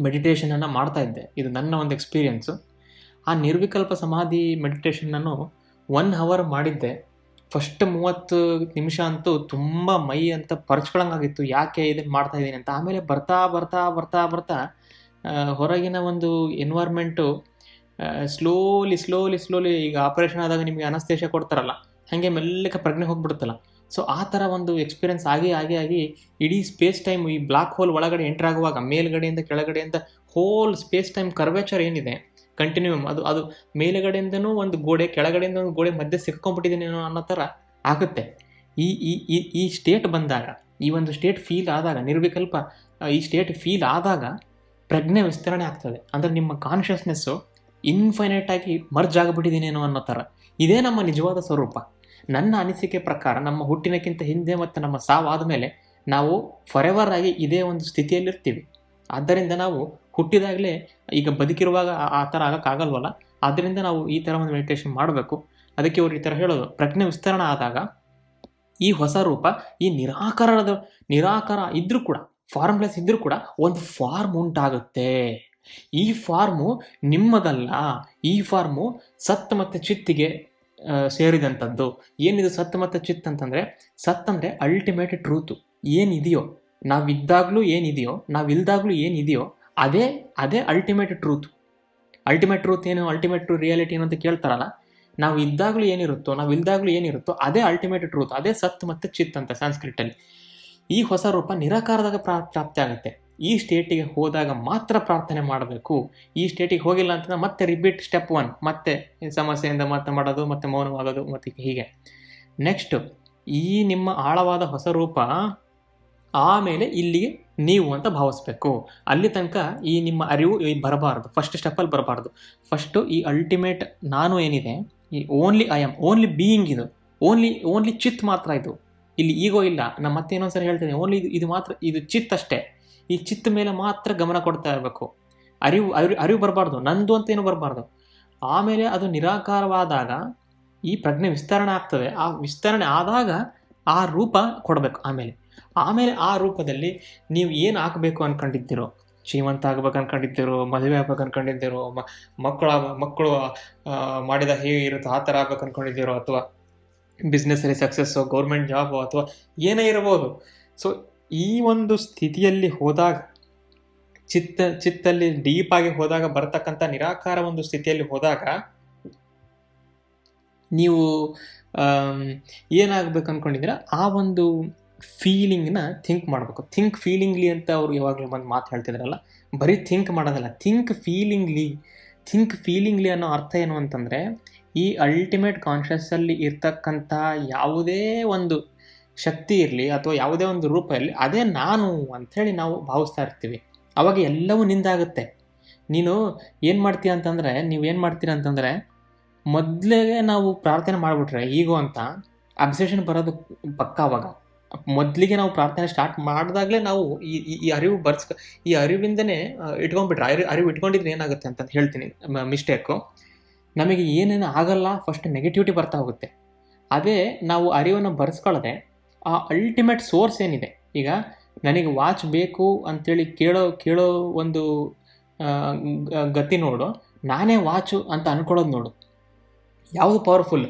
ಮೆಡಿಟೇಷನನ್ನು ಮಾಡ್ತಾ ಇದ್ದೆ. ಇದು ನನ್ನ ಒಂದು ಎಕ್ಸ್ಪೀರಿಯೆನ್ಸು ಆ ನಿರ್ವಿಕಲ್ಪ ಸಮಾಧಿ ಮೆಡಿಟೇಷನನ್ನು ಒನ್ ಅವರ್ ಮಾಡಿದ್ದೆ. ಫಸ್ಟ್ ಮೂವತ್ತು ನಿಮಿಷ ಅಂತೂ ತುಂಬ ಮೈ ಅಂತ ಪರ್ಚ್ಕೊಳಂಗಾಗಿತ್ತು ಯಾಕೆ ಇದನ್ನು ಮಾಡ್ತಾ ಇದ್ದೀನಿ ಅಂತ. ಆಮೇಲೆ ಬರ್ತಾ ಬರ್ತಾ ಬರ್ತಾ ಬರ್ತಾ ಹೊರಗಿನ ಒಂದು ಎನ್ವೈರ್ಮೆಂಟು ಸ್ಲೋಲಿ ಸ್ಲೋಲಿ ಸ್ಲೋಲಿ ಈಗ ಆಪರೇಷನ್ ಆದಾಗ ನಿಮಗೆ ಅನಸ್ತೇಶ ಕೊಡ್ತಾರಲ್ಲ, ಹಾಗೆ ಮೆಲ್ಲಕ್ಕೆ ಪ್ರಜ್ಞೆ ಹೋಗ್ಬಿಡುತ್ತಲ್ಲ. ಸೊ ಆ ಥರ ಒಂದು ಎಕ್ಸ್ಪೀರಿಯನ್ಸ್ ಆಗಿ ಆಗಿ ಆಗಿ ಇಡೀ ಸ್ಪೇಸ್ ಟೈಮ್ ಈ ಬ್ಲಾಕ್ ಹೋಲ್ ಒಳಗಡೆ ಎಂಟರ್ ಆಗುವಾಗ, ಮೇಲ್ಗಡೆಯಿಂದ ಕೆಳಗಡೆಯಿಂದ ಹೋಲ್ ಸ್ಪೇಸ್ ಟೈಮ್ ಕರ್ವೇಚರ್ ಏನಿದೆ? ಕಂಟಿನ್ಯೂಮ್ ಅದು ಅದು ಮೇಲುಗಡೆಯಿಂದನೂ ಒಂದು ಗೋಡೆ, ಕೆಳಗಡೆಯಿಂದ ಒಂದು ಗೋಡೆ ಮಧ್ಯೆ ಸಿಕ್ಕೊಂಡ್ಬಿಟ್ಟಿದ್ದೀನಿ ಅನ್ನೋ ಥರ ಆಗುತ್ತೆ. ಈ ಈ ಈ ಈ ಸ್ಟೇಟ್ ಬಂದಾಗ, ಈ ಒಂದು ಸ್ಟೇಟ್ ಫೀಲ್ ಆದಾಗ, ನಿರ್ವಿಕಲ್ಪ ಈ ಸ್ಟೇಟ್ ಫೀಲ್ ಆದಾಗ ಪ್ರಜ್ಞೆ ವಿಸ್ತರಣೆ ಆಗ್ತದೆ. ಅಂದರೆ ನಿಮ್ಮ ಕಾನ್ಷಿಯಸ್ನೆಸ್ಸು ಇನ್ಫೈನೈಟ್ ಆಗಿ ಮರ್ಜ್ ಆಗಿಬಿಟ್ಟಿದ್ದೀನೇನೋ ಅನ್ನೋ ಥರ ಇದೇ ನಮ್ಮ ನಿಜವಾದ ಸ್ವರೂಪ. ನನ್ನ ಅನಿಸಿಕೆ ಪ್ರಕಾರ ನಮ್ಮ ಹುಟ್ಟಿನಕ್ಕಿಂತ ಹಿಂದೆ ಮತ್ತು ನಮ್ಮ ಸಾವಾದ ಮೇಲೆ ನಾವು ಫರೆವರ್ ಆಗಿ ಇದೇ ಒಂದು ಸ್ಥಿತಿಯಲ್ಲಿರ್ತೀವಿ. ಆದ್ದರಿಂದ ನಾವು ಹುಟ್ಟಿದಾಗಲೇ ಈಗ ಬದುಕಿರುವಾಗ ಆ- ಥರ ಆಗೋಕ್ಕಾಗಲ್ವಲ್ಲ ಆದ್ದರಿಂದ ನಾವು ಈ ಥರ ಒಂದು ಮೆಡಿಟೇಷನ್ ಮಾಡಬೇಕು. ಅದಕ್ಕೆ ಅವ್ರು ಈ ಥರ ಹೇಳೋದು. ಪ್ರಜ್ಞೆ ವಿಸ್ತರಣೆ ಆದಾಗ ಈ ಹೊಸ ರೂಪ, ಈ ನಿರಾಕಾರದ ನಿರಾಕಾರ ಇದ್ರೂ ಕೂಡ ಫಾರ್ಮ್ಲೆಸ್ ಇದ್ರೂ ಕೂಡ ಒಂದು ಫಾರ್ಮ್ ಉಂಟಾಗುತ್ತೆ. ಈ ಫಾರ್ಮು ನಿಮ್ಮದಲ್ಲ. ಈ ಫಾರ್ಮು ಸತ್ ಮತ್ತು ಚಿತ್ತಿಗೆ ಸೇರಿದಂಥದ್ದು ಏನಿದು ಸತ್ ಮತ್ತು ಚಿತ್ ಅಂತಂದರೆ, ಸತ್ ಅಂದರೆ ಅಲ್ಟಿಮೇಟ್ ಟ್ರೂತು ಏನಿದೆಯೋ, ನಾವಿದ್ದಾಗಲೂ ಏನಿದೆಯೋ, ನಾವಿಲ್ದಾಗಲೂ ಏನಿದೆಯೋ, ಅದೇ ಅದೇ ಅಲ್ಟಿಮೇಟ್ ಟ್ರೂತ್ ಅಲ್ಟಿಮೇಟ್ ಟ್ರೂತ್ ಏನು ಅಲ್ಟಿಮೇಟ್ ರಿಯಾಲಿಟಿ ಏನು ಅಂತ ಕೇಳ್ತಾರಲ್ಲ ನಾವು ಇದ್ದಾಗಲೂ ಏನಿರುತ್ತೋ ನಾವು ಇಲ್ದಾಗಲೂ ಏನಿರುತ್ತೋ, ಅದೇ ಅಲ್ಟಿಮೇಟ್ ಟ್ರೂತ್ ಅದೇ ಸತ್ ಮತ್ತು ಚಿತ್ ಅಂತ ಸಂಸ್ಕೃತಲ್ಲಿ ಈ ಹೊಸ ರೂಪ ನಿರಾಕಾರದಾಗ ಪ್ರಾ ಪ್ರಾಪ್ತಿ ಆಗುತ್ತೆ ಈ ಸ್ಟೇಟಿಗೆ ಹೋದಾಗ ಮಾತ್ರ ಪ್ರಾರ್ಥನೆ ಮಾಡಬೇಕು. ಈ ಸ್ಟೇಟಿಗೆ ಹೋಗಿಲ್ಲ ಅಂತಂದ್ರೆ ಮತ್ತೆ ರಿಪೀಟ್ ಸ್ಟೆಪ್ ಒನ್ ಮತ್ತೆ ಸಮಸ್ಯೆಯಿಂದ ಮತ್ತೆ ಮಾಡೋದು, ಮತ್ತೆ ಮೌನವಾಗೋದು, ಮತ್ತೆ ಹೀಗೆ. ನೆಕ್ಸ್ಟ್ ಈ ನಿಮ್ಮ ಆಳವಾದ ಹೊಸ ರೂಪ ಆಮೇಲೆ ಇಲ್ಲಿಗೆ ನೀವು ಅಂತ ಭಾವಿಸ್ಬೇಕು. ಅಲ್ಲಿ ತನಕ ಈ ನಿಮ್ಮ ಅರಿವು ಬರಬಾರ್ದು. ಫಸ್ಟ್ ಸ್ಟೆಪ್ಪಲ್ಲಿ ಬರಬಾರ್ದು. ಫಸ್ಟು ಈ ಅಲ್ಟಿಮೇಟ್ ನಾನು ಏನಿದೆ, ಈ only I am only being ಇದು. ಓನ್ಲಿ ಓನ್ಲಿ ಚಿತ್ ಮಾತ್ರ ಇದು. ಇಲ್ಲಿ ಈಗೋ ಇಲ್ಲ. ನಾನು ಮತ್ತೆ ಇನ್ನೊಂದ್ಸರಿ ಹೇಳ್ತೇನೆ ಓನ್ಲಿ ಇದು ಇದು ಮಾತ್ರ, ಇದು ಚಿತ್ ಅಷ್ಟೇ. ಈ ಚಿತ್ತ ಮೇಲೆ ಮಾತ್ರ ಗಮನ ಕೊಡ್ತಾ ಇರಬೇಕು. ಅರಿವು ಅರಿವು ಅರಿವು ಬರಬಾರ್ದು. ನಂದು ಅಂತ ಏನು ಬರಬಾರ್ದು. ಆಮೇಲೆ ಅದು ನಿರಾಕಾರವಾದಾಗ ಈ ಪ್ರಜ್ಞೆ ವಿಸ್ತರಣೆ ಆಗ್ತದೆ. ಆ ವಿಸ್ತರಣೆ ಆದಾಗ ಆ ರೂಪ ಕೊಡಬೇಕು ಆಮೇಲೆ. ಆಮೇಲೆ ಆ ರೂಪದಲ್ಲಿ ನೀವು ಏನು ಹಾಕಬೇಕು ಅನ್ಕೊಂಡಿದ್ದೀರೋ, ಶ್ರೀಮಂತ ಆಗ್ಬೇಕು ಅನ್ಕೊಂಡಿದ್ದೀರೋ, ಮದುವೆ ಆಗ್ಬೇಕು ಅನ್ಕೊಂಡಿದ್ದೀರೋ ಮಕ್ಕಳ ಮಕ್ಕಳು ಮಾಡಿದ ಹೇಗೆ ಇರುತ್ತೋ ಆ ಥರ ಆಗ್ಬೇಕು ಅನ್ಕೊಂಡಿದ್ದೀರೋ, ಅಥವಾ ಬಿಸ್ನೆಸ್ಸಲ್ಲಿ ಸಕ್ಸಸ್ಸು ಗೌರ್ಮೆಂಟ್ ಜಾಬು ಅಥವಾ ಏನೇ ಇರಬಹುದು. ಸೊ ಈ ಒಂದು ಸ್ಥಿತಿಯಲ್ಲಿ ಹೋದಾಗ, ಚಿತ್ತ, ಚಿತ್ತಲ್ಲಿ ಡೀಪ್ ಆಗಿ ಹೋದಾಗ, ಬರ್ತಕ್ಕಂಥ ನಿರಾಕಾರ ಒಂದು ಸ್ಥಿತಿಯಲ್ಲಿ ಹೋದಾಗ, ನೀವು ಏನಾಗಬೇಕು ಅಂದ್ಕೊಂಡಿದ್ದೀರಾ ಆ ಒಂದು ಫೀಲಿಂಗ್ನ ಥಿಂಕ್ ಮಾಡಬೇಕು. ಥಿಂಕ್ ಫೀಲಿಂಗ್ಲಿ ಅಂತ ಅವ್ರು ಯಾವಾಗಲೂ ಒಂದು ಮಾತು ಹೇಳ್ತಿದ್ರಲ್ಲ, ಬರೀ ಥಿಂಕ್ ಮಾಡೋದಲ್ಲ. ಥಿಂಕ್ ಫೀಲಿಂಗ್ಲಿ ಥಿಂಕ್ ಫೀಲಿಂಗ್ಲಿ ಅನ್ನೋ ಅರ್ಥ ಏನು ಅಂತಂದರೆ, ಈ ಅಲ್ಟಿಮೇಟ್ ಕಾನ್ಷಿಯಸ್ಸಲ್ಲಿ ಇರ್ತಕ್ಕಂಥ ಯಾವುದೇ ಒಂದು ಶಕ್ತಿ ಇರಲಿ ಅಥವಾ ಯಾವುದೇ ಒಂದು ರೂಪ ಇರಲಿ, ಅದೇ ನಾನು ಅಂಥೇಳಿ ನಾವು ಭಾವಿಸ್ತಾ ಇರ್ತೀವಿ. ಅವಾಗ ಎಲ್ಲವೂ ನಿಂದಾಗುತ್ತೆ. ನೀನು ಏನು ಮಾಡ್ತೀಯ ಅಂತಂದರೆ, ನೀವು ಏನು ಮಾಡ್ತೀರ ಅಂತಂದರೆ ಮೊದಲೇ ನಾವು ಪ್ರಾರ್ಥನೆ ಮಾಡಿಬಿಟ್ರೆ, ಈಗೋ ಅಂತ ಅಬ್ಸೆಷನ್ ಬರೋದು ಪಕ್ಕ ಅವಾಗ. ಮೊದಲಿಗೆ ನಾವು ಪ್ರಾರ್ಥನೆ ಸ್ಟಾರ್ಟ್ ಮಾಡಿದಾಗಲೇ ನಾವು ಈ, ಈ- ಅರಿವು ಬರ್ಸ್ಕ, ಈ ಅರಿವಿಂದನೇ ಇಟ್ಕೊಂಡ್ಬಿಟ್ರೆ ಅರಿವು ಅರಿವು ಇಟ್ಕೊಂಡಿದ್ರೆ ಏನಾಗುತ್ತೆ ಅಂತ ಹೇಳ್ತೀನಿ ಮಿಸ್ಟೇಕು ನಮಗೆ ಏನೇನು ಆಗಲ್ಲ ಫಸ್ಟ್ ನೆಗೆಟಿವಿಟಿ ಬರ್ತಾ ಹೋಗುತ್ತೆ. ಅದೇ ನಾವು ಅರಿವನ್ನು ಬರ್ಸ್ಕೊಳ್ಳದೆ ಆ ಅಲ್ಟಿಮೇಟ್ ಸೋರ್ಸ್ ಏನಿದೆ? ಈಗ ನನಗೆ ವಾಚ್ ಬೇಕು ಅಂಥೇಳಿ ಕೇಳೋ ಕೇಳೋ ಒಂದು ಗತಿ ನೋಡು, ನಾನೇ ವಾಚು ಅಂತ ಅಂದ್ಕೊಳ್ಳೋದು ನೋಡು. ಯಾವುದು ಪವರ್ಫುಲ್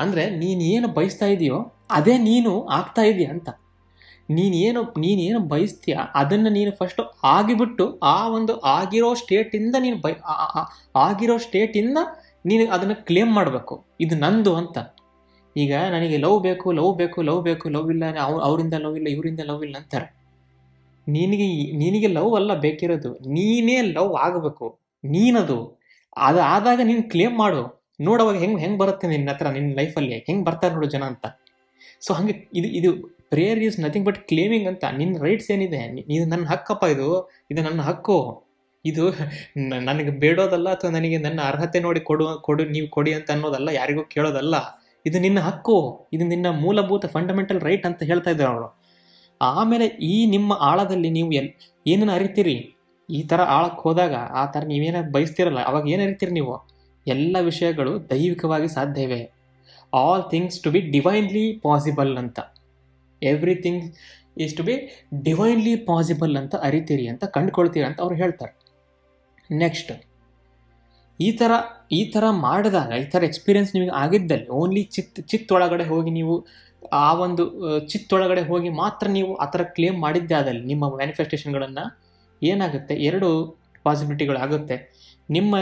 ಅಂದರೆ ನೀನು ಏನು ಬಯಸ್ತಾ ಇದೆಯೋ ಅದೇ ನೀನು ಆಗ್ತಾ ಇದೆಯಾ ಅಂತ. ನೀನೇನು ನೀನೇನು ಬಯಸ್ತೀಯ ಅದನ್ನು ನೀನು ಫಸ್ಟು ಆಗಿಬಿಟ್ಟು ಆ ಒಂದು ಆಗಿರೋ ಸ್ಟೇಟಿಂದ ನೀನು ಬೈ ಆಗಿರೋ ಸ್ಟೇಟಿಂದ ನೀನು ಅದನ್ನು ಕ್ಲೇಮ್ ಮಾಡಬೇಕು. ಇದು ನಂದು ಅಂತ. ಈಗ ನನಗೆ ಲವ್ ಬೇಕು ಲವ್ ಬೇಕು ಲವ್ ಬೇಕು, ಲವ್ ಇಲ್ಲ ಅವ್ರು ಅವರಿಂದ ಲವ್ ಇಲ್ಲ, ಇವರಿಂದ ಲವ್ ಇಲ್ಲ ಅಂತಾರೆ. ನಿನಗೆ ನಿನಗೆ ಲವ್ ಅಲ್ಲ, ಬೇಕಿರೋದು. ನೀನೇ ಲವ್ ಆಗಬೇಕು. ನೀನದು. ಅದು ಆದಾಗ ನೀನು ಕ್ಲೇಮ್ ಮಾಡು. ನೋಡೋವಾಗ ಹೆಂಗೆ ಹೆಂಗೆ ಬರುತ್ತೆ ನಿನ್ನ ಹತ್ರ, ನಿನ್ನ ಲೈಫಲ್ಲಿ ಹೆಂಗೆ ಬರ್ತಾರೆ ನೋಡು ಜನ ಅಂತ. ಸೊ ಹಾಗೆ ಇದು ಇದು prayer is nothing but claiming ಅಂತ. ನಿನ್ನ ರೈಟ್ಸ್ ಏನಿದೆ? ಇದು ನನ್ನ ಹಕ್ಕಪ್ಪ ಇದು. ಇದು ನನ್ನ ಹಕ್ಕು. ಇದು ನನಗೆ ಬೇಡೋದಲ್ಲ ಅಥವಾ ನನಗೆ ನನ್ನ ಅರ್ಹತೆ ನೋಡಿ ಕೊಡು ಕೊಡು ನೀವು ಕೊಡಿ ಅಂತ ಅನ್ನೋದಲ್ಲ, ಯಾರಿಗೂ ಕೇಳೋದಲ್ಲ. ಇದು ನಿನ್ನ ಹಕ್ಕು, ಇದು ನಿನ್ನ ಮೂಲಭೂತ ಫಂಡಮೆಂಟಲ್ ರೈಟ್ ಅಂತ ಹೇಳ್ತಾ ಇದ್ದಾರೆ ಅವರು. ಆಮೇಲೆ ಈ ನಿಮ್ಮ ಆಳದಲ್ಲಿ ನೀವು ಎಲ್ ಏನನ್ನು ಅರಿತೀರಿ? ಈ ಥರ ಆಳಕ್ಕೆ ಹೋದಾಗ ಆ ಥರ ನೀವೇನ ಬಯಸ್ತಿರಲ್ಲ, ಅವಾಗ ಏನು ಅರಿತೀರಿ ನೀವು? ಎಲ್ಲ ವಿಷಯಗಳು ದೈವಿಕವಾಗಿ ಸಾಧ್ಯವೇ all things to be divinely possible ಅಂತ. Everything is to be divinely possible ಅಂತ ಅರಿತೀರಿ ಅಂತ ಕಂಡುಕೊಳ್ತೀರಿ ಅಂತ ಅವ್ರು ಹೇಳ್ತಾರೆ. ನೆಕ್ಸ್ಟ್ ಈ ಥರ ಈ ಥರ ಮಾಡಿದಾಗ, ಈ ಥರ ಎಕ್ಸ್ಪೀರಿಯೆನ್ಸ್ ನಿಮಗೆ ಆಗಿದ್ದಲ್ಲಿ ಓನ್ಲಿ ಚಿತ್, ಚಿತ್ತೊಳಗಡೆ ಹೋಗಿ ನೀವು, ಆ ಒಂದು ಚಿತ್ತೊಳಗಡೆ ಹೋಗಿ ಮಾತ್ರ ನೀವು ಆ ಥರ ಕ್ಲೇಮ್ ಮಾಡಿದ್ದೆ ಆದಲ್ಲಿ ನಿಮ್ಮ ಮ್ಯಾನಿಫೆಸ್ಟೇಷನ್ಗಳನ್ನು ಏನಾಗುತ್ತೆ? ಎರಡು ಪಾಸಿಬಿಲಿಟಿಗಳಾಗುತ್ತೆ ನಿಮ್ಮ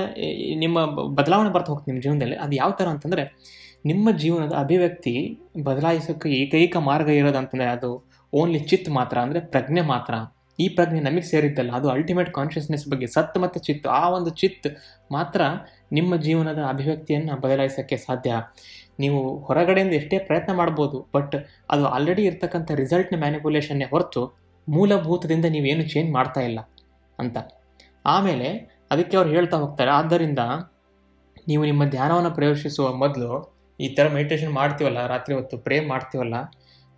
ನಿಮ್ಮ ಬದಲಾವಣೆ ಬರ್ತಾ ಹೋಗ್ತೀನಿ ನಿಮ್ಮ ಜೀವನದಲ್ಲಿ. ಅದು ಯಾವ ಥರ ಅಂತಂದರೆ, ನಿಮ್ಮ ಜೀವನದ ಅಭಿವ್ಯಕ್ತಿ ಬದಲಾಯಿಸೋಕ್ಕೆ ಏಕೈಕ ಮಾರ್ಗ ಇರೋದಂತಂದರೆ ಅದು ಓನ್ಲಿ ಚಿತ್ ಮಾತ್ರ, ಅಂದರೆ ಪ್ರಜ್ಞೆ ಮಾತ್ರ. ಈ ಪ್ರಜ್ಞೆ ನಮಗೆ ಸೇರಿದ್ದಲ್ಲ ಅದು ಅಲ್ಟಿಮೇಟ್ ಕಾನ್ಷಿಯಸ್ನೆಸ್ ಬಗ್ಗೆ, ಸತ್ ಮತ್ತು ಚಿತ್ ಆ ಒಂದು ಚಿತ್ ಮಾತ್ರ ನಿಮ್ಮ ಜೀವನದ ಅಭಿವ್ಯಕ್ತಿಯನ್ನು ಬದಲಾಯಿಸೋಕ್ಕೆ ಸಾಧ್ಯ. ನೀವು ಹೊರಗಡೆಯಿಂದ ಎಷ್ಟೇ ಪ್ರಯತ್ನ ಮಾಡ್ಬೋದು ಬಟ್ ಅದು ಆಲ್ರೆಡಿ ಇರ್ತಕ್ಕಂಥ ರಿಸಲ್ಟ್ನ ಮ್ಯಾನಿಪುಲೇಷನ್ನೇ ಹೊರತು ಮೂಲಭೂತದಿಂದ ನೀವೇನು ಚೇಂಜ್ ಮಾಡ್ತಾ ಇಲ್ಲ ಅಂತ. ಆಮೇಲೆ ಅದಕ್ಕೆ ಅವ್ರು ಹೇಳ್ತಾ ಹೋಗ್ತಾರೆ, ಆದ್ದರಿಂದ ನೀವು ನಿಮ್ಮ ಧ್ಯಾನವನ್ನು ಪ್ರವೇಶಿಸುವ ಮೊದಲು ಈ ಥರ ಮೆಡಿಟೇಷನ್ ಮಾಡ್ತೀವಲ್ಲ, ರಾತ್ರಿ ಹೊತ್ತು ಪ್ರೇ ಮಾಡ್ತೀವಲ್ಲ,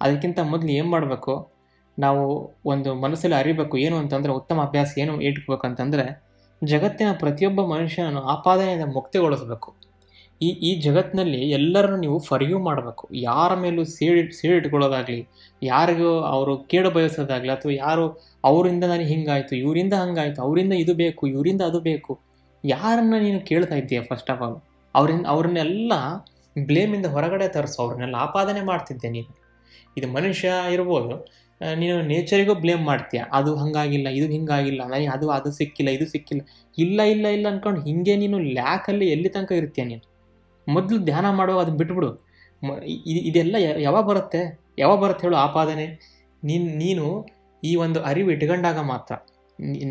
ಅದಕ್ಕಿಂತ ಮೊದಲು ಏನು ಮಾಡಬೇಕು? ನಾವು ಒಂದು ಮನಸ್ಸಲ್ಲಿ ಅರಿಬೇಕು, ಏನು ಅಂತಂದರೆ ಉತ್ತಮ ಅಭ್ಯಾಸ ಏನು ಇಟ್ಕೋಬೇಕು ಅಂತಂದರೆ, ಜಗತ್ತಿನ ಪ್ರತಿಯೊಬ್ಬ ಮನುಷ್ಯನನ್ನು ಆಪಾದನೆಯಿಂದ ಮುಕ್ತಿಗೊಳಿಸಬೇಕು. ಈ ಈ ಜಗತ್ತಿನಲ್ಲಿ ಎಲ್ಲರನ್ನು ನೀವು ಫರ್ಯೂ ಮಾಡಬೇಕು. ಯಾರ ಮೇಲೂ ಸೀಳಿ, ಸೀಳಿಟ್ಕೊಳ್ಳೋದಾಗಲಿ, ಯಾರಿಗೂ ಅವರು ಕೇಡು ಬಯಸೋದಾಗಲಿ, ಅಥವಾ ಯಾರು ಅವರಿಂದ ನನಗೆ ಹಿಂಗಾಯಿತು, ಇವರಿಂದ ಹಂಗಾಯಿತು, ಅವರಿಂದ ಇದು ಬೇಕು, ಇವರಿಂದ ಅದು ಬೇಕು, ಯಾರನ್ನ ನೀನು ಕೇಳ್ತಾ ಇದ್ದೀಯ ಫಸ್ಟ್ ಆಫ್ ಆಲ್ ಅವರಿಂದ ಅವ್ರನ್ನೆಲ್ಲ ಬ್ಲೇಮಿಂದ ಹೊರಗಡೆ ತರಿಸು, ಅವ್ರನ್ನೆಲ್ಲ ಆಪಾದನೆ ಮಾಡ್ತಿದ್ದೆ ನೀನು. ಇದು ಮನುಷ್ಯ ಇರ್ಬೋದು ನೀನು ನೇಚರಿಗೂ ಬ್ಲೇಮ್ ಮಾಡ್ತೀಯ. ಅದು ಹಂಗಾಗಿಲ್ಲ, ಇದು ಹಿಂಗಾಗಿಲ್ಲ ನನಗೆ ಅದು ಅದು ಸಿಕ್ಕಿಲ್ಲ, ಇದು ಸಿಕ್ಕಿಲ್ಲ. ಇಲ್ಲ ಇಲ್ಲ ಇಲ್ಲ ಅನ್ಕೊಂಡು ಹಿಂಗೆ ನೀನು ಲ್ಯಾಕಲ್ಲಿ ಎಲ್ಲಿ ತನಕ ಇರ್ತೀಯ ನೀನು? ಮೊದಲು ಧ್ಯಾನ ಮಾಡುವಾಗ ಅದನ್ನ ಬಿಟ್ಬಿಡು. ಇದೆಲ್ಲ ಯಾವಾಗ ಬರುತ್ತೆ? ಯಾವಾಗ ಬರುತ್ತೆ ಹೇಳು ಆಪಾದನೆ? ನೀನು ನೀನು ಈ ಒಂದು ಅರಿವು ಇಟ್ಕೊಂಡಾಗ ಮಾತ್ರ.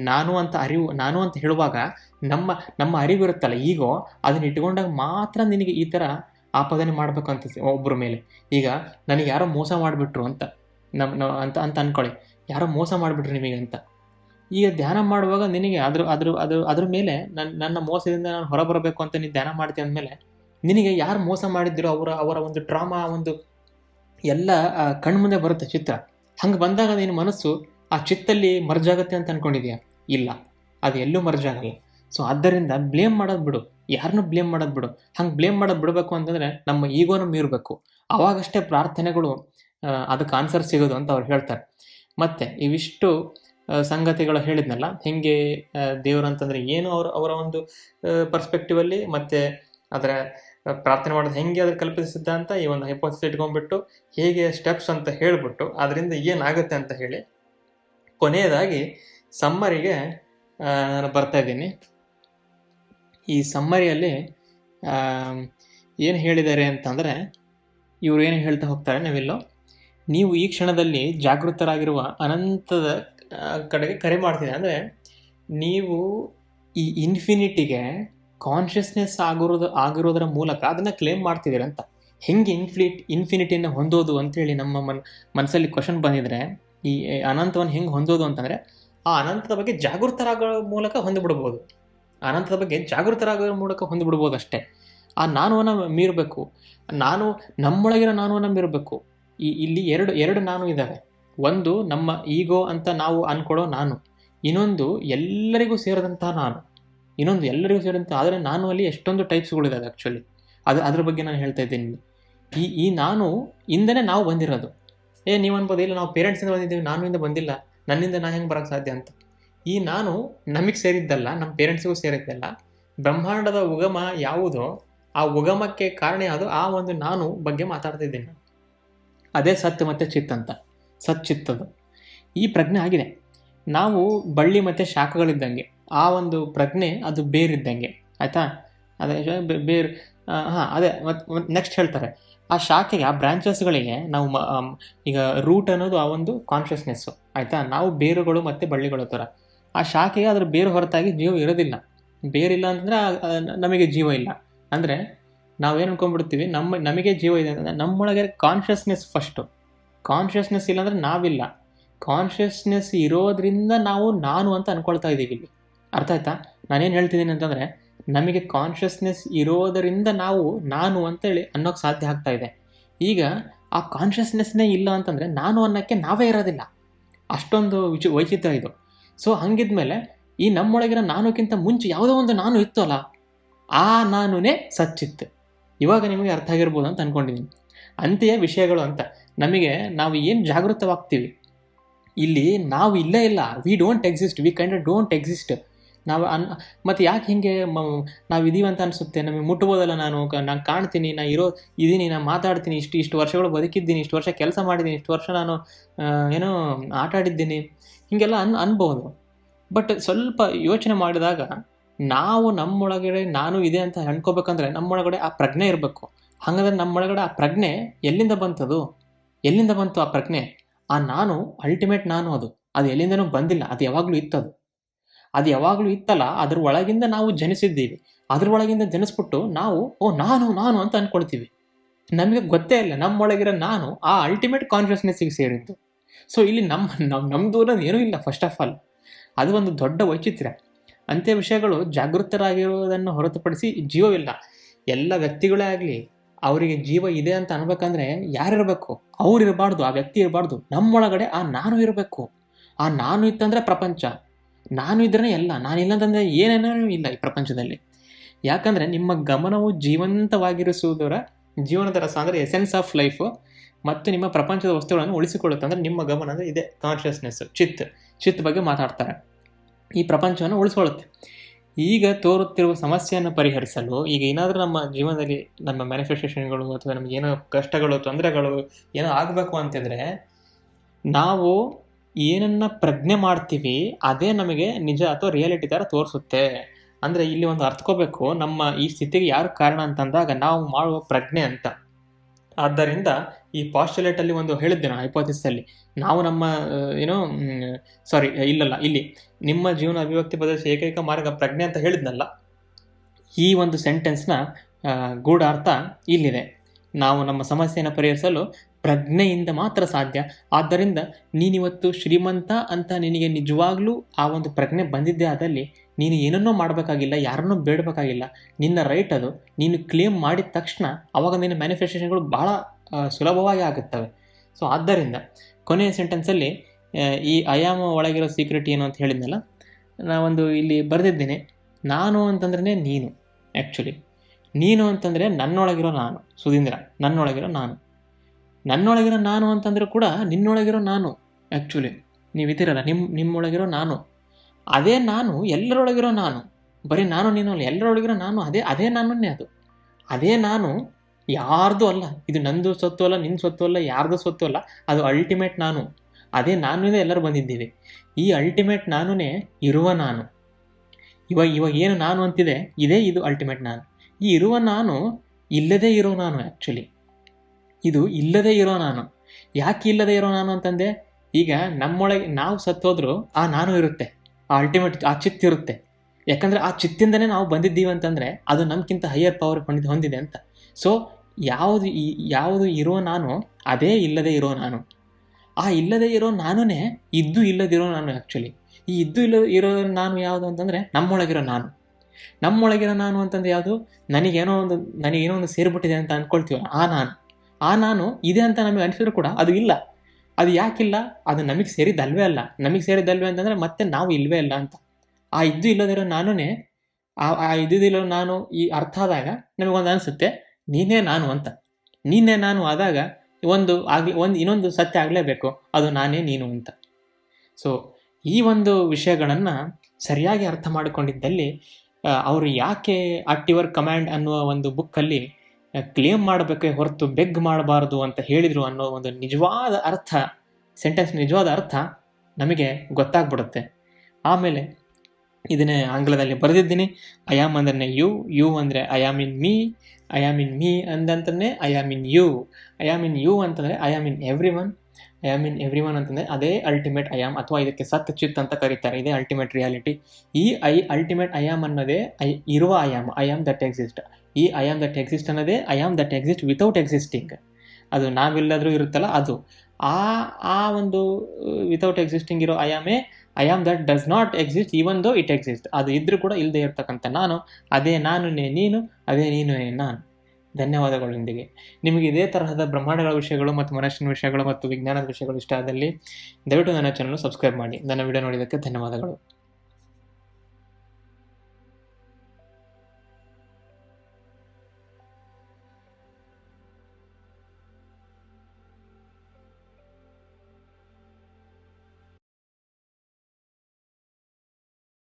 ನಾನು ಅಂತ ಅರಿವು, ನಾನು ಅಂತ ಹೇಳುವಾಗ ನಮ್ಮ ನಮ್ಮ ಅರಿವು ಇರುತ್ತಲ್ಲ, ಈಗೋ, ಅದನ್ನ ಇಟ್ಕೊಂಡಾಗ ಮಾತ್ರ ನಿನಗೆ ಈ ಥರ ಆಪಾದನೆ ಮಾಡಬೇಕು ಅಂತ ಒಬ್ಬರ ಮೇಲೆ. ಈಗ ನನಗೆ ಯಾರೋ ಮೋಸ ಮಾಡಿಬಿಟ್ರು ಅಂತ. ನಮ್ಮ ಅಂತ ಅಂತ ಅಂದ್ಕೊಳ್ಳಿ ಯಾರೋ ಮೋಸ ಮಾಡಿಬಿಟ್ರು ನಿಮಗೆ ಅಂತ. ಈಗ ಧ್ಯಾನ ಮಾಡುವಾಗ ನಿನಗೆ ಅದ್ರ ಅದ್ರ ಅದ್ರ ಅದ್ರ ಮೇಲೆ ನನ್ನ ನನ್ನ ಮೋಸದಿಂದ ನಾನು ಹೊರಬರಬೇಕು ಅಂತ ನೀನು ಧ್ಯಾನ ಮಾಡ್ತೀಯ ಅಂದಮೇಲೆ ನಿನಗೆ ಯಾರು ಮೋಸ ಮಾಡಿದ್ರು ಅವರ ಅವರ ಒಂದು ಡ್ರಾಮಾ ಒಂದು ಎಲ್ಲ ಕಣ್ಮುಂದೆ ಬರುತ್ತೆ ಚಿತ್ರ. ಹಂಗೆ ಬಂದಾಗ ನಿನ್ನ ಮನಸ್ಸು ಆ ಚಿತ್ತಲ್ಲಿ ಮರ್ಜಾಗತ್ತೆ ಅಂತ ಅನ್ಕೊಂಡಿದ್ಯಾ? ಇಲ್ಲ. ಅದು ಎಲ್ಲೂ ಮರ್ಜಾಗಲ್ಲ ಸೊ ಆದ್ದರಿಂದ ಬ್ಲೇಮ್ ಮಾಡೋದು ಬಿಡು. ಯಾರನ್ನೂ ಬ್ಲೇಮ್ ಮಾಡೋದು ಬಿಡು. ಹಂಗೆ ಬ್ಲೇಮ್ ಮಾಡೋದು ಬಿಡಬೇಕು ಅಂತಂದರೆ ನಮ್ಮ ಈಗೋನ ಮೀರಬೇಕು ಅವಾಗಷ್ಟೇ ಪ್ರಾರ್ಥನೆಗಳು ಅದಕ್ಕೆ ಆನ್ಸರ್ ಸಿಗೋದು ಅಂತ ಅವ್ರು ಹೇಳ್ತಾರೆ. ಮತ್ತು ಇವಿಷ್ಟು ಸಂಗತಿಗಳು ಹೇಳಿದ್ನಲ್ಲ, ಹೆಂಗೆ ದೇವರು ಅಂತಂದರೆ ಏನು ಅವ್ರ, ಅವರ ಒಂದು ಪರ್ಸ್ಪೆಕ್ಟಿವಲ್ಲಿ ಮತ್ತು ಅದರ ಪ್ರಾರ್ಥನೆ ಮಾಡೋದು ಹೆಂಗೆ ಅದ್ರ ಕಲ್ಪಿಸಿದ್ದ ಅಂತ ಈ ಒಂದು ಹೈಪೋಸಿಸ್ ಇಟ್ಕೊಂಡ್ಬಿಟ್ಟು ಹೇಗೆ ಸ್ಟೆಪ್ಸ್ ಅಂತ ಹೇಳಿಬಿಟ್ಟು ಅದರಿಂದ ಏನಾಗುತ್ತೆ ಅಂತ ಹೇಳಿ, ಕೊನೆಯದಾಗಿ ಸಮ್ಮರಿಗೆ ನಾನು ಬರ್ತಾ ಇದ್ದೀನಿ. ಈ ಸಮ್ಮರಿಯಲ್ಲಿ ಏನು ಹೇಳಿದ್ದಾರೆ ಅಂತಂದರೆ, ಇವರು ಏನು ಹೇಳ್ತಾ ಹೋಗ್ತಾರೆ ನಾವೆಲ್ಲೋ ನೀವು ಈ ಕ್ಷಣದಲ್ಲಿ ಜಾಗೃತರಾಗಿರುವ ಅನಂತದ ಕಡೆಗೆ ಕರೆ ಮಾಡ್ತೀನಿ. ಅಂದರೆ ನೀವು ಈ ಇನ್ಫಿನಿಟಿಗೆ ಕಾನ್ಷಿಯಸ್ನೆಸ್ ಆಗಿರೋದು, ಆಗಿರೋದ್ರ ಮೂಲಕ ಅದನ್ನು ಕ್ಲೇಮ್ ಮಾಡ್ತಿದ್ದೀರ ಅಂತ. ಹೆಂಗೆ ಇನ್ಫಿನಿಟ್ ಇನ್ಫಿನಿಟಿಯನ್ನು ಹೊಂದೋದು ಅಂತೇಳಿ ನಮ್ಮ ಮನ್ ಮನಸ್ಸಲ್ಲಿ ಕ್ವಶನ್ ಬಂದಿದ್ರೆ, ಈ ಅನಂತವನ್ನು ಹೆಂಗೆ ಹೊಂದೋದು ಅಂತಂದರೆ, ಆ ಅನಂತದ ಬಗ್ಗೆ ಜಾಗೃತರಾಗೋ ಮೂಲಕ ಹೊಂದಿಬಿಡ್ಬೋದು. ಅನಂತದ ಬಗ್ಗೆ ಜಾಗೃತರಾಗೋ ಮೂಲಕ ಹೊಂದಿಬಿಡ್ಬೋದು ಅಷ್ಟೇ ಆ ನಾನುವನ್ನು ಮೀರಬೇಕು. ನಾನು, ನಮ್ಮೊಳಗಿರೋ ನಾನುವನ್ನು ಮೀರಬೇಕು. ಈ ಇಲ್ಲಿ ಎರಡು ಎರಡು ನಾನು ಇದ್ದಾವೆ. ಒಂದು ನಮ್ಮ ಈಗೋ ಅಂತ ನಾವು ಅನ್ಕೊಳ್ಳೋ ನಾನು. ಇನ್ನೊಂದು ಎಲ್ಲರಿಗೂ ಸೇರಿದಂತಹ ನಾನು. ಇನ್ನೊಂದು ಎಲ್ಲರಿಗೂ ಸೇರಿದಂಥ ಆದರೆ ನಾನು ಅಲ್ಲಿ ಎಷ್ಟೊಂದು ಟೈಪ್ಸ್ಗಳಿದ್ದಾವೆ ಆ್ಯಕ್ಚುಲಿ ಅದು, ಅದ್ರ ಬಗ್ಗೆ ನಾನು ಹೇಳ್ತಾ ಇದ್ದೀನಿ. ಈ ಈ ನಾನು ಇಂದನೇ ನಾವು ಬಂದಿರೋದು. ಏ, ನೀವು ಅನ್ಬೋದು, ಇಲ್ಲ ನಾವು ಪೇರೆಂಟ್ಸಿಂದ ಬಂದಿದ್ದೀವಿ, ನಾನು ಇಂದ ಬಂದಿಲ್ಲ, ನನ್ನಿಂದ ನಾ ಹೆಂಗೆ ಬರೋಕ್ಕೆ ಸಾಧ್ಯ ಅಂತ. ಈ ನಾನು ನಮಗೆ ಸೇರಿದ್ದಲ್ಲ ನಮ್ಮ ಪೇರೆಂಟ್ಸಿಗೂ ಸೇರಿದ್ದಲ್ಲ, ಬ್ರಹ್ಮಾಂಡದ ಉಗಮ ಯಾವುದೋ, ಆ ಉಗಮಕ್ಕೆ ಕಾರಣ ಯಾವುದು ಆ ಒಂದು ನಾನು ಬಗ್ಗೆ ಮಾತಾಡ್ತಿದ್ದೀನಿ ಅದೇ ಸತ್ ಮತ್ತು ಚಿತ್ ಅಂತ. ಸತ್ ಚಿತ್ತದು ಈ ಪ್ರಜ್ಞೆ ಆಗಿದೆ. ನಾವು ಬಳ್ಳಿ ಮತ್ತು ಶಾಖಗಳಿದ್ದಂಗೆ, ಆ ಒಂದು ಪ್ರಜ್ಞೆ ಅದು ಬೇರಿದ್ದಂಗೆ. ಆಯಿತಾ? ಅದೇ ಬೇರು ಹಾಂ, ಅದೇ ಮತ್ತು ನೆಕ್ಸ್ಟ್ ಹೇಳ್ತಾರೆ. ಆ ಶಾಖೆಗೆ, ಆ ಬ್ರಾಂಚಸ್ಗಳಿಗೆ ನಾವು ಈಗ ರೂಟ್ ಅನ್ನೋದು ಆ ಒಂದು ಕಾನ್ಷಿಯಸ್ನೆಸ್ಸು ಆಯಿತಾ? ನಾವು ಬೇರುಗಳು ಮತ್ತು ಬಳ್ಳಿಗಳು ಥರ ಆ ಶಾಖೆಗೆ ಅದರ ಬೇರು ಹೊರತಾಗಿ ಜೀವ ಇರೋದಿಲ್ಲ. ಬೇರಿಲ್ಲ ಅಂತಂದರೆ ನಮಗೆ ಜೀವ ಇಲ್ಲ. ಅಂದರೆ ನಾವೇನು ಅನ್ಕೊಂಡ್ಬಿಡ್ತೀವಿ? ನಮ್ಮ, ನಮಗೆ ಜೀವ ಇದೆ ಅಂತಂದರೆ ನಮ್ಮೊಳಗೆ ಕಾನ್ಷಿಯಸ್ನೆಸ್ ಫಸ್ಟು ಕಾನ್ಷಿಯಸ್ನೆಸ್ ಇಲ್ಲಾಂದರೆ ನಾವಿಲ್ಲ. ಕಾನ್ಷಿಯಸ್ನೆಸ್ ಇರೋದ್ರಿಂದ ನಾವು ನಾನು ಅಂತ ಅನ್ಕೊಳ್ತಾ ಇದ್ದೀವಿ ಇಲ್ಲಿ. ಅರ್ಥ ಆಯ್ತಾ? ನಾನೇನು ಹೇಳ್ತಿದ್ದೀನಿ ಅಂತಂದರೆ, ನಮಗೆ ಕಾನ್ಷಿಯಸ್ನೆಸ್ ಇರೋದರಿಂದ ನಾವು ನಾನು ಅಂತೇಳಿ ಅನ್ನೋಕ್ಕೆ ಸಾಧ್ಯ ಆಗ್ತಾ ಇದೆ. ಈಗ ಆ ಕಾನ್ಷಿಯಸ್ನೆಸ್ನೇ ಇಲ್ಲ ಅಂತಂದರೆ ನಾನು ಅನ್ನೋಕ್ಕೆ ನಾವೇ ಇರೋದಿಲ್ಲ. ಅಷ್ಟೊಂದು ವಿಚಿ, ವೈಚಿತ್ರ ಇದು. ಸೊ ಹಂಗಿದ್ಮೇಲೆ ಈ ನಮ್ಮೊಳಗಿರೋ ನಾನುಕ್ಕಿಂತ ಮುಂಚೆ ಯಾವುದೋ ಒಂದು ನಾನು ಇತ್ತು ಅಲ್ಲ ಆ ನಾನುನೇ ಸಚ್ಚಿತ್ತು ಇವಾಗ ನಿಮಗೆ ಅರ್ಥ ಆಗಿರ್ಬೋದು ಅಂತ ಅಂದ್ಕೊಂಡಿದ್ದೀನಿ ಅಂತೆಯೇ ವಿಷಯಗಳು ಅಂತ. ನಮಗೆ ನಾವು ಏನು ಜಾಗೃತವಾಗ್ತೀವಿ? ಇಲ್ಲಿ ನಾವು ಇಲ್ಲೇ ಇಲ್ಲ. We don't exist we kind don't exist ನಾವು ಅನ್ ಮತ್ತು ಯಾಕೆ ಹಿಂಗೆ ನಾವು ಇದೀವಿ ಅಂತ ಅನಿಸುತ್ತೆ? ನಮಗೆ ಮುಟ್ಬೋದಲ್ಲ ನಾನು? ನಾನು ಕಾಣ್ತೀನಿ ನಾನು ಇರೋ ಇದೀನಿ ನಾನು ಮಾತಾಡ್ತೀನಿ, ಇಷ್ಟು ಇಷ್ಟು ವರ್ಷಗಳು ಬದುಕಿದ್ದೀನಿ, ಇಷ್ಟು ವರ್ಷ ಕೆಲಸ ಮಾಡಿದ್ದೀನಿ, ಇಷ್ಟು ವರ್ಷ ನಾನು ಏನೋ ಆಟ ಆಡಿದ್ದೀನಿ ಹೀಗೆಲ್ಲ ಅನ್ ಅನ್ಬೋದು. ಬಟ್ ಸ್ವಲ್ಪ ಯೋಚನೆ ಮಾಡಿದಾಗ ನಾವು ನಮ್ಮೊಳಗಡೆ ನಾನು ಇದೆ ಅಂತ ಅನ್ಕೋಬೇಕಂದ್ರೆ ನಮ್ಮೊಳಗಡೆ ಆ ಪ್ರಜ್ಞೆ ಇರಬೇಕು. ಹಾಗಾದ್ರೆ ನಮ್ಮೊಳಗಡೆ ಆ ಪ್ರಜ್ಞೆ ಎಲ್ಲಿಂದ ಬಂತದು? ಎಲ್ಲಿಂದ ಬಂತು ಆ ಪ್ರಜ್ಞೆ? ಆ ನಾನು ಅಲ್ಟಿಮೇಟ್ ನಾನು ಅದು. ಅದು ಎಲ್ಲಿಂದನೂ ಬಂದಿಲ್ಲ. ಅದು ಯಾವಾಗಲೂ ಇತ್ತದು. ಅದು ಯಾವಾಗಲೂ ಇತ್ತಲ್ಲ, ಅದ್ರ ಒಳಗಿಂದ ನಾವು ಜನಿಸಿದ್ದೀವಿ. ಅದ್ರ ಒಳಗಿಂದ ಜನಿಸ್ಬಿಟ್ಟು ನಾವು, ಓ, ನಾನು ನಾನು ಅಂತ ಅನ್ಕೊಳ್ತೀವಿ. ನಮಗೆ ಗೊತ್ತೇ ಇಲ್ಲ. ನಮ್ಮೊಳಗಿರೋ ನಾನು ಆ ಅಲ್ಟಿಮೇಟ್ ಕಾನ್ಷಿಯಸ್ನೆಸ್ಸಿಗೆ ಸೇರಿದ್ದು. ಸೊ ಇಲ್ಲಿ ನಮ್ಮ ನಮ್ಮ ನಮ್ಮದು ಏನೂ ಇಲ್ಲ ಫಸ್ಟ್ ಆಫ್ ಆಲ್ ಅದು ಒಂದು ದೊಡ್ಡ ವೈಚಿತ್ರ್ಯ. ಅಂತ್ಯ ವಿಷಯಗಳು ಜಾಗೃತರಾಗಿರುವುದನ್ನು ಹೊರತುಪಡಿಸಿ ಜೀವವಿಲ್ಲ ಎಲ್ಲ ವ್ಯಕ್ತಿಗಳೇ ಆಗಲಿ, ಅವರಿಗೆ ಜೀವ ಇದೆ ಅಂತ ಅನ್ಬೇಕಂದ್ರೆ ಯಾರಿರಬೇಕು? ಅವ್ರು ಇರಬಾರ್ದು ಆ ವ್ಯಕ್ತಿ ಇರಬಾರ್ದು. ನಮ್ಮೊಳಗಡೆ ಆ ನಾನು ಇರಬೇಕು. ಆ ನಾನು ಇತ್ತಂದ್ರೆ ಪ್ರಪಂಚ. ನಾನು ಇದ್ರೆ ಎಲ್ಲ. ನಾನಿಲ್ಲ ಅಂತಂದ್ರೆ ಏನೇನೂ ಇಲ್ಲ ಈ ಪ್ರಪಂಚದಲ್ಲಿ. ಯಾಕಂದ್ರೆ ನಿಮ್ಮ ಗಮನವು ಜೀವಂತವಾಗಿರಿಸುವುದರ, ಜೀವನದ ರಸ ಅಂದರೆ ಎಸೆನ್ಸ್ ಆಫ್ ಲೈಫ್ ಮತ್ತು ನಿಮ್ಮ ಪ್ರಪಂಚದ ವಸ್ತುಗಳನ್ನು ಉಳಿಸಿಕೊಳ್ಳುತ್ತೆ ಅಂದರೆ ನಿಮ್ಮ ಗಮನ ಅಂದರೆ ಇದೆ ಕಾನ್ಶಿಯಸ್ನೆಸ್ ಚಿತ್. ಚಿತ್ ಬಗ್ಗೆ ಮಾತಾಡ್ತಾರೆ. ಈ ಪ್ರಪಂಚವನ್ನು ಉಳಿಸ್ಕೊಳ್ಳುತ್ತೆ. ಈಗ ತೋರುತ್ತಿರುವ ಸಮಸ್ಯೆಯನ್ನು ಪರಿಹರಿಸಲು ಈಗ ಏನಾದರೂ ನಮ್ಮ ಜೀವನದಲ್ಲಿ ನಮ್ಮ ಮ್ಯಾನಿಫೆಸ್ಟೇಷನ್ಗಳು ಅಥವಾ ನಮ್ಗೆ ಏನೋ ಕಷ್ಟಗಳು, ತೊಂದರೆಗಳು ಏನೋ ಆಗಬೇಕು ಅಂತಂದರೆ ನಾವು ಏನನ್ನ ಪ್ರಜ್ಞೆ ಮಾಡ್ತೀವಿ, ಅದೇ ನಮಗೆ ನಿಜ ಅಥವಾ ರಿಯಾಲಿಟಿ ಥರ ತೋರಿಸುತ್ತೆ. ಅಂದರೆ ಇಲ್ಲಿ ಒಂದು ಅರ್ಥಕೋಬೇಕು, ನಮ್ಮ ಈ ಸ್ಥಿತಿಗೆ ಯಾರು ಕಾರಣ ಅಂತಂದಾಗ ನಾವು ಮಾಡುವ ಪ್ರಜ್ಞೆ ಅಂತ. ಆದ್ದರಿಂದ ಈ ಪಾಸ್ಟುಲೇಟ್ ಅಲ್ಲಿ ಒಂದು ಹೇಳಿದ್ದೆ ನಾನು ಹೈಪೋಥಿಸಲ್ಲಿ ನಾವು ನಮ್ಮ ಏನೋ ಸಾರಿ ಇಲ್ಲಲ್ಲ, ಇಲ್ಲಿ. ನಿಮ್ಮ ಜೀವನ ಅಭಿವ್ಯಕ್ತಿ ಬದಲಿಸಿ ಏಕೈಕ ಮಾರ್ಗ ಪ್ರಜ್ಞೆ ಅಂತ ಹೇಳಿದ್ನಲ್ಲ, ಈ ಒಂದು ಸೆಂಟೆನ್ಸ್ನ ಗೂಢಾರ್ಥ ಇಲ್ಲಿದೆ. ನಾವು ನಮ್ಮ ಸಮಸ್ಯೆಯನ್ನು ಪರಿಹರಿಸಲು ಪ್ರಜ್ಞೆಯಿಂದ ಮಾತ್ರ ಸಾಧ್ಯ. ಆದ್ದರಿಂದ ನೀನಿವತ್ತು ಶ್ರೀಮಂತ ಅಂತ ನಿನಗೆ ನಿಜವಾಗ್ಲೂ ಆ ಒಂದು ಪ್ರಜ್ಞೆ ಬಂದಿದ್ದೇ ಆದಲ್ಲಿ ನೀನು ಏನನ್ನೋ ಮಾಡಬೇಕಾಗಿಲ್ಲ, ಯಾರನ್ನೂ ಬೇಡಬೇಕಾಗಿಲ್ಲ. ನಿನ್ನ ರೈಟ್ ಅದು, ನೀನು ಕ್ಲೇಮ್ ಮಾಡಿದ ತಕ್ಷಣ ಅವಾಗ ನಿನ್ನ ಮ್ಯಾನಿಫೆಸ್ಟೇಷನ್ಗಳು ಬಹಳ ಸುಲಭವಾಗಿ ಆಗುತ್ತವೆ. ಸೊ ಆದ್ದರಿಂದ ಕೊನೆಯ ಸೆಂಟೆನ್ಸಲ್ಲಿ ಈ ಅಯಾಮ ಒಳಗಿರೋ ಸೀಕ್ರೆಟ್ ಏನು ಅಂತ ಹೇಳಿದ್ನಲ್ಲ, ನಾವೊಂದು ಇಲ್ಲಿ ಬರೆದಿದ್ದೇನೆ, ನಾನು ಅಂತಂದ್ರೆ ನೀನು ಆ್ಯಕ್ಚುಲಿ ನೀನು ಅಂತಂದರೆ ನನ್ನೊಳಗಿರೋ ನಾನು, ಸುಧೀಂದ್ರ, ನನ್ನೊಳಗಿರೋ ನಾನು. ನನ್ನೊಳಗಿರೋ ನಾನು ಅಂತಂದರೆ ಕೂಡ ನಿನ್ನೊಳಗಿರೋ ನಾನು ಆ್ಯಕ್ಚುಲಿ ನೀವು ಇದ್ದೀರಲ್ಲ ನಿಮ್ಮ ನಿಮ್ಮೊಳಗಿರೋ ನಾನು. ಅದೇ ನಾನು, ಎಲ್ಲರೊಳಗಿರೋ ನಾನು. ಬರೀ ನಾನು ನೀನು ಅಲ್ಲ, ಎಲ್ಲರೊಳಗಿರೋ ನಾನು, ಅದೇ ಅದೇ ನಾನು ಅದು. ಅದೇ ನಾನು ಯಾರ್ದು ಅಲ್ಲ. ಇದು ನಂದು ಸ್ವತ್ತು ಅಲ್ಲ ನಿನ್ನ ಸ್ವತ್ತು ಅಲ್ಲ, ಯಾರ್ದು ಸ್ವತ್ತು ಅಲ್ಲ. ಅದು ಅಲ್ಟಿಮೇಟ್ ನಾನು. ಅದೇ ನಾನು ಎಲ್ಲರೂ ಬಂದಿದ್ದೀವಿ. ಈ ಅಲ್ಟಿಮೇಟ್ ನಾನುನೇ ಇರುವ ನಾನು. ಇವಾಗ ಇವಾಗ ಏನು ನಾನು ಅಂತಿದೆ, ಇದೇ ಇದು ಅಲ್ಟಿಮೇಟ್ ನಾನು. ಈ ಇರುವ ನಾನು ಇಲ್ಲದೇ ಇರೋ ನಾನು ಆ್ಯಕ್ಚುಲಿ ಇದು ಇಲ್ಲದೇ ಇರೋ ನಾನು. ಯಾಕೆ ಇಲ್ಲದೇ ಇರೋ ನಾನು ಅಂತಂದೆ, ಈಗ ನಮ್ಮೊಳಗೆ ನಾವು ಸತ್ತೋದ್ರು ಆ ನಾನು ಇರುತ್ತೆ. ಆ ಅಲ್ಟಿಮೇಟ್ ಆ ಚಿತ್ ಇರುತ್ತೆ. ಯಾಕಂದ್ರೆ ಆ ಚಿತ್ತಿಂದನೇ ನಾವು ಬಂದಿದ್ದೀವಿ ಅಂತಂದ್ರೆ ಅದು ನಮಗಿಂತ ಹೈಯರ್ ಪವರ್ ಹೊಂದಿದೆ ಅಂತ. ಸೊ ಯಾವುದು ಯಾವುದು ಇರೋ ನಾನು, ಅದೇ ಇಲ್ಲದೆ ಇರೋ ನಾನು. ಆ ಇಲ್ಲದೆ ಇರೋ ನಾನುನೇ ಇದ್ದು ಇಲ್ಲದಿರೋ ನಾನು ಆ್ಯಕ್ಚುಲಿ ಈ ಇದ್ದು ಇಲ್ಲ ಇರೋ ನಾನು ಯಾವುದು ಅಂತಂದರೆ ನಮ್ಮೊಳಗಿರೋ ನಾನು. ನಮ್ಮೊಳಗಿರೋ ನಾನು ಅಂತಂದ್ರೆ ಯಾವುದು? ನನಗೇನೋ ಒಂದು ನನಗೇನೋ ಒಂದು ಸೇರಿಬಿಟ್ಟಿದೆ ಅಂತ ಅಂದ್ಕೊಳ್ತೀವಿ ಆ ನಾನು. ಆ ನಾನು ಇದೆ ಅಂತ ನಮಗೆ ಅನಿಸಿದ್ರು ಕೂಡ ಅದು ಇಲ್ಲ. ಅದು ಯಾಕಿಲ್ಲ? ಅದು ನಮಗೆ ಸೇರಿದ್ದಲ್ವೇ ಅಲ್ಲ. ನಮಗೆ ಸೇರಿದ್ದಲ್ವೇ ಅಂತಂದರೆ ಮತ್ತೆ ನಾವು ಇಲ್ವೇ ಇಲ್ಲ ಅಂತ. ಆ ಇದ್ದು ಇಲ್ಲದಿರೋ ನಾನುನೇ ಆ ಇದ್ದಿದ್ದಿರೋ ನಾನು ಈ ಅರ್ಥ ಆದಾಗ ನಮಗೊಂದು ಅನಿಸುತ್ತೆ. ನೀನೇ ನಾನು ಅಂತ. ನೀನೇ ನಾನು ಆದಾಗ ಒಂದು ಆಗಲಿ, ಒಂದು ಇನ್ನೊಂದು ಸತ್ಯ ಆಗಲೇಬೇಕು. ಅದು ನಾನೇ ನೀನು ಅಂತ. ಸೊ ಈ ಒಂದು ವಿಷಯಗಳನ್ನು ಸರಿಯಾಗಿ ಅರ್ಥ ಮಾಡಿಕೊಂಡಿದ್ದಲ್ಲಿ ಅವರು ಯಾಕೆ ಅಟ್ ಯುವರ್ ಕಮ್ಯಾಂಡ್ ಅನ್ನುವ ಒಂದು ಬುಕ್ಕಲ್ಲಿ ಕ್ಲೇಮ್ ಮಾಡಬೇಕೆ ಹೊರತು ಬೆಗ್ ಮಾಡಬಾರದು ಅಂತ ಹೇಳಿದರು ಅನ್ನೋ ಒಂದು ನಿಜವಾದ ಅರ್ಥ ಸೆಂಟೆನ್ಸ್ ನಿಜವಾದ ಅರ್ಥ ನಮಗೆ ಗೊತ್ತಾಗ್ಬಿಡುತ್ತೆ. ಆಮೇಲೆ ಇದನ್ನೇ ಆಂಗ್ಲದಲ್ಲಿ ಬರೆದಿದ್ದೀನಿ ಅಯಾಮ್ ಅಂದ್ರೆ ಯು ಯು ಅಂದರೆ I'm in me I'm in me ಅಂದಂತನೇ I'm in you I'm in you ಅಂತಂದರೆ I'm in everyone I'm in everyone ಅಂತಂದರೆ ಅದೇ ಅಲ್ಟಿಮೇಟ್ ಅಯಾಮ್ ಅಥವಾ ಇದಕ್ಕೆ ಸತ್ ಚಿತ್ ಅಂತ ಕರೀತಾರೆ ಇದೇ ಅಲ್ಟಿಮೇಟ್ ರಿಯಾಲಿಟಿ ಈ ಐ ಅಲ್ಟಿಮೇಟ್ ಅಯಾಮ್ ಅನ್ನೋದೇ ಐ ಇರುವ I am I am that exist ಈ ಅಯಾಮ್ ದಟ್ ಎಕ್ಸಿಸ್ಟ್ ಅನ್ನೋದೇ I'm that exist without existing ಅದು ನಾವೆಲ್ಲಾದರೂ ಇರುತ್ತಲ್ಲ ಅದು ಆ ಆ ಒಂದು ವಿತೌಟ್ ಎಕ್ಸಿಸ್ಟಿಂಗ್ ಇರೋ ಅಯಾಮೇ I'm that does not exist even though it exist ಅದು ಇದ್ರೂ ಕೂಡ ಇಲ್ಲದೆ ಇರ್ತಕ್ಕಂಥ ನಾನು, ಅದೇ ನಾನು ನೀನು, ಅದೇ ನೀನು ನಾನು. ಧನ್ಯವಾದಗಳೊಂದಿಗೆ ನಿಮಗೆ ಇದೇ ತರಹದ ಬ್ರಹ್ಮಾಂಡಗಳ ವಿಷಯಗಳು ಮತ್ತು ಮನಸ್ಸಿನ ವಿಷಯಗಳು ಮತ್ತು ವಿಜ್ಞಾನದ ವಿಷಯಗಳು ಇಷ್ಟ ಆದಲ್ಲಿ ದಯವಿಟ್ಟು ನನ್ನ ಚಾನಲ್ ಸಬ್ಸ್ಕ್ರೈಬ್ ಮಾಡಿ. ನನ್ನ ವಿಡಿಯೋ ನೋಡಿದ್ದಕ್ಕೆ ಧನ್ಯವಾದಗಳು.